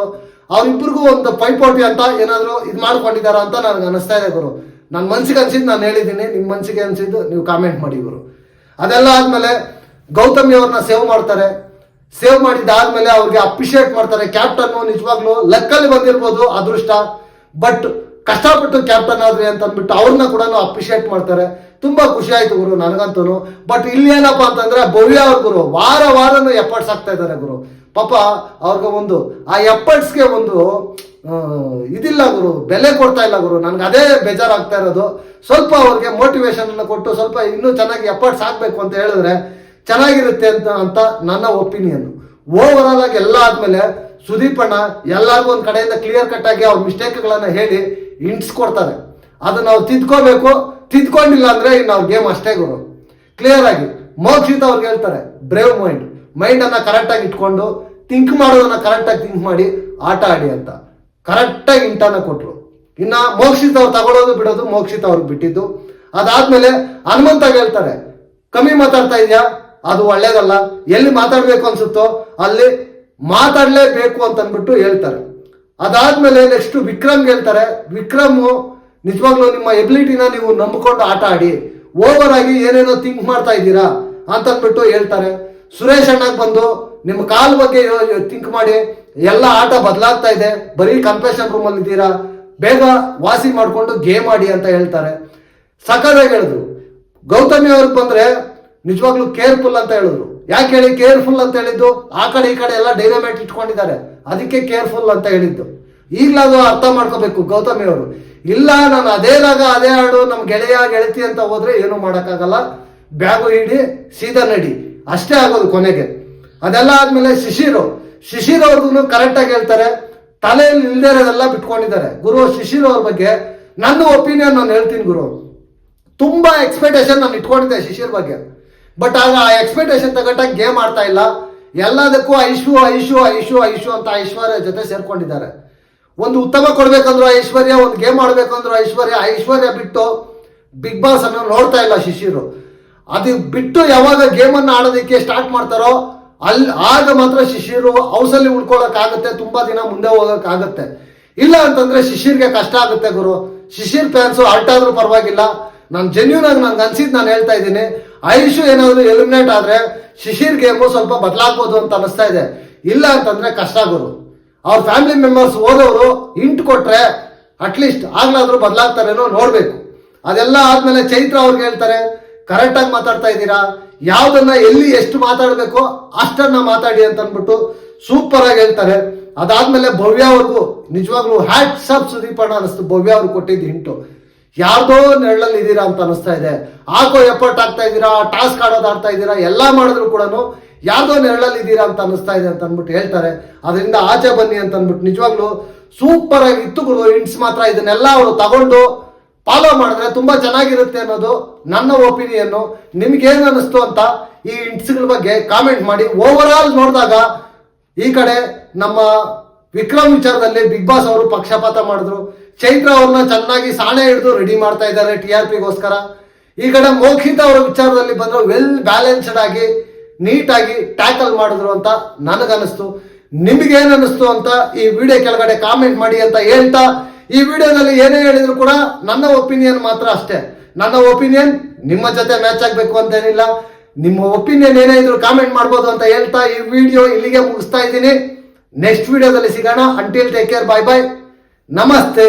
ಅವ್ರಿಬ್ರಿಗೂ ಒಂದು ಪೈಪೋಟಿ ಅಂತ ಏನಾದರೂ ಇದು ಮಾಡ್ಕೊಂಡಿದಾರ ಅಂತ ನನಗೆ ಅನಿಸ್ತಾ ಇದೆ ಗುರು. ನನ್ನ ಮನ್ಸಿಗೆ ಅನ್ಸಿದ್ದು ನಾನು ಹೇಳಿದ್ದೀನಿ ನಿಮ್ಮ ಮನ್ಸಿಗೆ ಅನ್ಸಿದ್ದು ನೀವು ಕಾಮೆಂಟ್ ಮಾಡಿ ಗುರು. ಅದೆಲ್ಲ ಆದ್ಮೇಲೆ ಗೌತಮಿ ಅವ್ರನ್ನ ಸೇವ್ ಮಾಡ್ತಾರೆ. ಸೇವ್ ಮಾಡಿದ್ದಾದ್ಮೇಲೆ ಅವ್ರಿಗೆ ಅಪ್ರಿಷಿಯೇಟ್ ಮಾಡ್ತಾರೆ. ಕ್ಯಾಪ್ಟನ್ ನಿಜವಾಗ್ಲೂ ಲೆಕ್ಕಲ್ಲಿ ಬಂದಿರ್ಬೋದು, ಅದೃಷ್ಟ. ಬಟ್ ಕಷ್ಟಪಟ್ಟು ಕ್ಯಾಪ್ಟನ್ ಆದ್ರಿ ಅಂತ ಅಂದ್ಬಿಟ್ಟು ಅವ್ರನ್ನ ಕೂಡ ಅಪ್ರಿಶಿಯೇಟ್ ಮಾಡ್ತಾರೆ. ತುಂಬಾ ಖುಷಿ ಆಯ್ತು ಗುರು ನನಗಂತೂ ಬಟ್ ಇಲ್ಲಿ ಏನಪ್ಪಾ ಅಂತಂದ್ರೆ ಭವ್ಯ ಅವ್ರ ಗುರು, ವಾರ ವಾರನು ಎಫರ್ಟ್ಸ್ ಆಗ್ತಾ ಇದ್ದಾರೆ ಗುರು. ಪಾಪ ಅವ್ರಿಗೆ ಒಂದು, ಆ ಎಫರ್ಟ್ಸ್ಗೆ ಒಂದು ಇದಿಲ್ಲ ಗುರು, ಬೆಲೆ ಕೊಡ್ತಾ ಇಲ್ಲ ಗುರು. ನನ್ಗೆ ಅದೇ ಬೇಜಾರಾಗ್ತಾ ಇರೋದು. ಸ್ವಲ್ಪ ಅವ್ರಿಗೆ ಮೋಟಿವೇಶನ್ ಅನ್ನು ಕೊಟ್ಟು ಸ್ವಲ್ಪ ಇನ್ನೂ ಚೆನ್ನಾಗಿ ಎಫರ್ಟ್ಸ್ ಹಾಕ್ಬೇಕು ಅಂತ ಹೇಳಿದ್ರೆ ಚೆನ್ನಾಗಿರುತ್ತೆ ಅಂತ ಅಂತ ನನ್ನ ಒಪಿನಿಯನ್ ಓವರ್ ಆಲ್ ಆಗಿ ಎಲ್ಲ ಆದ್ಮೇಲೆ ಸುದೀಪ್ ಅಣ್ಣ ಎಲ್ಲರಿಗೂ ಒಂದ್ ಕಡೆಯಿಂದ ಕ್ಲಿಯರ್ ಕಟ್ ಆಗಿ ಅವ್ರ ಮಿಸ್ಟೇಕ್ಗಳನ್ನ ಹೇಳಿ ಇಂಟ್ಸ್ ಅದನ್ನ ಅದು ನಾವು ತಿದ್ಕೋಬೇಕು. ತಿದ್ಕೊಂಡಿಲ್ಲ ಅಂದ್ರೆ ಇನ್ನು ಅವ್ರ ಗೇಮ್ ಅಷ್ಟೇ ಗುರು. ಕ್ಲಿಯರ್ ಆಗಿ. ಮೋಕ್ಷಿತ ಅವ್ರಿಗೆ ಹೇಳ್ತಾರೆ ಬ್ರೇವ್ ಮೈಂಡ್ ಮೈಂಡ್ ಅನ್ನ ಕರೆಕ್ಟ್ ಆಗಿ ಇಟ್ಕೊಂಡು ಥಿಂಕ್ ಮಾಡೋದನ್ನ ಕರೆಕ್ಟ್ ಆಗಿ ಥಿಂಕ್ ಮಾಡಿ ಆಟ ಆಡಿ ಅಂತ. ಕರೆಕ್ಟ್ ಆಗಿ ಇಂಟನ ಕೊಟ್ರು. ಇನ್ನ ಮೋಕ್ಷಿತ ಅವ್ರು ತಗೊಳ್ಳೋದು ಬಿಡೋದು ಮೋಕ್ಷಿತ ಅವ್ರಿಗೆ ಬಿಟ್ಟಿದ್ದು. ಅದಾದ್ಮೇಲೆ ಹನುಮಂತಾಗ ಹೇಳ್ತಾರೆ, ಕಮ್ಮಿ ಮಾತಾಡ್ತಾ ಇದೆಯಾ? ಅದು ಒಳ್ಳೇದಲ್ಲ. ಎಲ್ಲಿ ಮಾತಾಡ್ಬೇಕು ಅನ್ಸುತ್ತೋ ಅಲ್ಲಿ ಮಾತಾಡ್ಲೇಬೇಕು ಅಂತ ಅಂದ್ಬಿಟ್ಟು ಹೇಳ್ತಾರೆ. ಅದಾದ್ಮೇಲೆ ನೆಕ್ಸ್ಟ್ ವಿಕ್ರಮ್ ಹೇಳ್ತಾರೆ, ವಿಕ್ರಮ್, ನಿಜವಾಗ್ಲೂ ನಿಮ್ಮ ಎಬಿಲಿಟಿನ ನೀವು ನಂಬಿಕೊಂಡು ಆಟ ಆಡಿ ಓವರ್ ಆಗಿ ಏನೇನೋ ಥಿಂಕ್ ಮಾಡ್ತಾ ಇದ್ದೀರಾ? ಅಂತ ಅಂದ್ಬಿಟ್ಟು ಹೇಳ್ತಾರೆ. ಸುರೇಶ್ ಅಣ್ಣಗೆ ಬಂದು, ನಿಮ್ಮ ಕಾಲ್ ಬಗ್ಗೆ ಥಿಂಕ್ ಮಾಡಿ, ಎಲ್ಲ ಆಟ ಬದಲಾಗ್ತಾ ಇದೆ, ಬರೀ ಕನ್ಫೆಷನ್ ರೂಮ್ ಅಲ್ಲಿ ಇದ್ದೀರಾ? ಬೇಗ ವಾಸಿ ಮಾಡಿಕೊಂಡು ಗೇಮ್ ಆಡಿ ಅಂತ ಹೇಳ್ತಾರೆ. ಸಕಲಾಗಿ ಹೇಳಿದ್ರು. ಗೌತಮಿ ಅವ್ರಿಗೆ ಬಂದರೆ, ನಿಜವಾಗ್ಲೂ ಕೇರ್ಫುಲ್ ಅಂತ ಹೇಳಿದ್ರು. ಯಾಕೆ ಹೇಳಿ ಕೇರ್ಫುಲ್ ಅಂತ ಹೇಳಿದ್ದು? ಆ ಕಡೆ ಈ ಕಡೆ ಎಲ್ಲ ಡೈನಮೈಟ್ ಇಟ್ಕೊಂಡಿದ್ದಾರೆ. ಅದಕ್ಕೆ ಕೇರ್ಫುಲ್ ಅಂತ ಹೇಳಿದ್ದು. ಈಗಲಾದು ಅರ್ಥ ಮಾಡ್ಕೋಬೇಕು, ಗೌತಮಿ ಅವರು. ಇಲ್ಲ, ನಾನು ಅದೇ ರಾಗ, ಅದೇ ಹಾಡು ನಮ್ಮ ಗೆಳೆಯ, ಗೆಳತಿ ಅಂತ ಹೋದ್ರೆ ಏನು ಮಾಡೋಕ್ಕಾಗಲ್ಲ. ಬ್ಯಾಗು ಹಿಡಿ, ಸೀದಾ ನಡಿ. ಅಷ್ಟೇ ಆಗೋದು ಕೊನೆಗೆ. ಅದೆಲ್ಲ ಆದ್ಮೇಲೆ ಶಿಶಿರು. ಶಿಶಿರ್ ಅವ್ರಿಗೂ ಕರೆಕ್ಟಾಗಿ ಹೇಳ್ತಾರೆ. ತಲೆಯಲ್ಲಿ ಇಲ್ದೇ ಇರೋದೆಲ್ಲ ಬಿಟ್ಕೊಂಡಿದ್ದಾರೆ. ಗುರು ಶಿಶಿರ್ ಅವ್ರ ಬಗ್ಗೆ ನನ್ನ ಒಪಿನಿಯನ್ ನಾನು ಹೇಳ್ತೀನಿ ಗುರು. ತುಂಬಾ ಎಕ್ಸ್ಪೆಕ್ಟೇಷನ್ ನಾನು ಇಟ್ಕೊಂಡಿದ್ದೆ ಶಿಶಿರ್ ಬಗ್ಗೆ. ಬಟ್ ಆಗ ಆ ಎಕ್ಸ್ಪೆಕ್ಟೇಷನ್ ತಗೊಂಡಾಗ ಗೇಮ್ ಆಡ್ತಾ ಇಲ್ಲ. ಎಲ್ಲದಕ್ಕೂ ಐಶು ಐಶು ಐಶು ಐಶು ಅಂತ ಐಶ್ವರ್ಯ ಜೊತೆ ಸೇರ್ಕೊಂಡಿದ್ದಾರೆ. ಒಂದು ಉತ್ತಮ ಕೊಡ್ಬೇಕಂದ್ರು ಐಶ್ವರ್ಯ, ಒಂದು ಗೇಮ್ ಆಡ್ಬೇಕಂದ್ರು ಐಶ್ವರ್ಯ ಐಶ್ವರ್ಯ ಬಿಟ್ಟು ಬಿಗ್ ಬಾಸ್ ಅನ್ನು ನೋಡ್ತಾ ಇಲ್ಲ ಶಿಶಿರು ಅದು ಬಿಟ್ಟು ಯಾವಾಗ ಗೇಮನ್ನು ಆಡೋದಕ್ಕೆ ಸ್ಟಾರ್ಟ್ ಮಾಡ್ತಾರೋ ಅಲ್ಲಿ ಆಗ ಮಾತ್ರ ಶಿಶಿರು ಹೌಸಲ್ಲಿ ಉಳ್ಕೊಳ್ಳೋಕ್ಕಾಗುತ್ತೆ ತುಂಬಾ ದಿನ ಮುಂದೆ ಹೋಗೋಕ್ಕಾಗುತ್ತೆ. ಇಲ್ಲ ಅಂತಂದ್ರೆ ಶಿಶಿರ್ಗೆ ಕಷ್ಟ ಆಗುತ್ತೆ ಗುರು. ಶಿಶಿರ್ ಫ್ಯಾನ್ಸು ಆದ್ರೂ ಪರವಾಗಿಲ್ಲ. ನಾನು ಜೆನ್ಯೂನ್ ಆಗಿ ನನ್ಗೆ ಅನ್ಸಿದ್ ನಾನು ಹೇಳ್ತಾ ಇದ್ದೀನಿ. ಐಶು ಏನಾದರೂ ಎಲಿಮಿನೇಟ್ ಆದ್ರೆ ಶಿಶಿರ್ ಗೇಮು ಸ್ವಲ್ಪ ಬದಲಾಗ್ಬೋದು ಅಂತ ಅನಿಸ್ತಾ ಇದೆ. ಇಲ್ಲ ಅಂತಂದ್ರೆ ಕಷ್ಟ ಆಗೋದು ಅವ್ರ ಫ್ಯಾಮಿಲಿ ಮೆಂಬರ್ಸ್ ಓದೋರು ಇಂಟ್ ಕೊಟ್ರೆ ಅಟ್ಲೀಸ್ಟ್ ಆಗ್ಲಾದ್ರೂ ಬದಲಾಗ್ತಾರೇನೋ ನೋಡಬೇಕು. ಅದೆಲ್ಲ ಆದ್ಮೇಲೆ ಚೈತ್ರ ಅವ್ರಿಗೆ ಹೇಳ್ತಾರೆ ಕರೆಕ್ಟಾಗಿ ಮಾತಾಡ್ತಾ ಇದ್ದೀರಾ? ಯಾವ್ದನ್ನ ಎಲ್ಲಿ ಎಷ್ಟು ಮಾತಾಡಬೇಕು ಅಷ್ಟನ್ನ ಮಾತಾಡಿ ಅಂತ ಅಂದ್ಬಿಟ್ಟು ಸೂಪರ್ ಆಗಿ ಹೇಳ್ತಾರೆ. ಅದಾದ್ಮೇಲೆ ಭವ್ಯ ಅವ್ರಿಗೂ ನಿಜವಾಗ್ಲೂ ಹ್ಯಾಟ್ಸ್ ಆಫ್ ಸುದೀಪಣ್ಣ ಅನಿಸ್ತು ಭವ್ಯ ಅವ್ರು ಕೊಟ್ಟಿದ್ದು ಹಿಂಟು. ಯಾರ್ದೋ ನೆರಳಲ್ಲಿ ಇದ್ದೀರಾ ಅಂತ ಅನಿಸ್ತಾ ಇದೆ. ಹಾಕೋ ಎಫರ್ಟ್ ಆಗ್ತಾ ಇದ್ದೀರಾ ಟಾಸ್ಕ್ ಆಡೋದು ಆಡ್ತಾ ಇದ್ದೀರಾ ಎಲ್ಲ ಮಾಡಿದ್ರು ಕೂಡ ಯಾವುದೋ ನೆರಳಲ್ಲಿ ಇದ್ದೀರಾ ಅಂತ ಅನಿಸ್ತಾ ಇದೆ ಅಂತ ಅಂದ್ಬಿಟ್ಟು ಹೇಳ್ತಾರೆ. ಅದರಿಂದ ಆಚೆ ಬನ್ನಿ ಅಂತ ಅಂದ್ಬಿಟ್ಟು ನಿಜವಾಗ್ಲೂ ಸೂಪರ್ ಆಗಿ ಇತ್ತುಗಳು ಇಂಟ್ಸ್ ಮಾತ್ರ. ಇದನ್ನೆಲ್ಲ ಅವರು ತಗೊಂಡು ಫಾಲೋ ಮಾಡಿದ್ರೆ ತುಂಬಾ ಚೆನ್ನಾಗಿರುತ್ತೆ ಅನ್ನೋದು ನನ್ನ ಒಪಿನಿಯನ್ ನಿಮ್ಗೆ ಏನ್ ಅನಿಸ್ತು ಅಂತ ಈ ಇಂಟ್ಸ್ಗಳ ಬಗ್ಗೆ ಕಾಮೆಂಟ್ ಮಾಡಿ. ಓವರ್ ಆಲ್ ನೋಡಿದಾಗ ಈ ಕಡೆ ನಮ್ಮ ವಿಕ್ರಮ್ ವಿಚಾರದಲ್ಲಿ ಬಿಗ್ ಬಾಸ್ ಅವರು ಪಕ್ಷಪಾತ ಮಾಡಿದ್ರು. ಚೈತ್ರ ಅವ್ರನ್ನ ಚೆನ್ನಾಗಿ ಸಾಣೆ ಹಿಡಿದು ರೆಡಿ ಮಾಡ್ತಾ ಇದ್ದಾರೆ ಟಿ ಆರ್ ಪಿಗೋಸ್ಕರ. ಈ ಕಡೆ ಅವರ ವಿಚಾರದಲ್ಲಿ ಬಂದ್ರೆ ವೆಲ್ ಬ್ಯಾಲೆನ್ಸ್ಡ್ ಆಗಿ, ನೀಟಾಗಿ ಟ್ಯಾಕಲ್ ಮಾಡಿದ್ರು ಅಂತ ನನಗನ್ನಿಸ್ತು. ನಿಮಗೇನು ಅನಿಸ್ತು ಅಂತ ಈ ವಿಡಿಯೋ ಕೆಳಗಡೆ ಕಾಮೆಂಟ್ ಮಾಡಿ ಅಂತ ಹೇಳ್ತಾ, ಈ ವಿಡಿಯೋದಲ್ಲಿ ಏನೇ ಹೇಳಿದ್ರು ಕೂಡ ನನ್ನ ಒಪಿನಿಯನ್ ಮಾತ್ರ ಅಷ್ಟೇ. ನನ್ನ ಒಪಿನಿಯನ್ ನಿಮ್ಮ ಜೊತೆ ಮ್ಯಾಚ್ ಆಗಬೇಕು ಅಂತೇನಿಲ್ಲ. ನಿಮ್ಮ ಒಪಿನಿಯನ್ ಏನೇ ಇದ್ರು ಕಾಮೆಂಟ್ ಮಾಡ್ಬೋದು ಅಂತ ಹೇಳ್ತಾ ಈ ವಿಡಿಯೋ ಇಲ್ಲಿಗೆ ಮುಗಿಸ್ತಾ ಇದ್ದೀನಿ. ನೆಕ್ಸ್ಟ್ ವಿಡಿಯೋದಲ್ಲಿ ಸಿಗೋಣ. Until take care bye bye नमस्ते।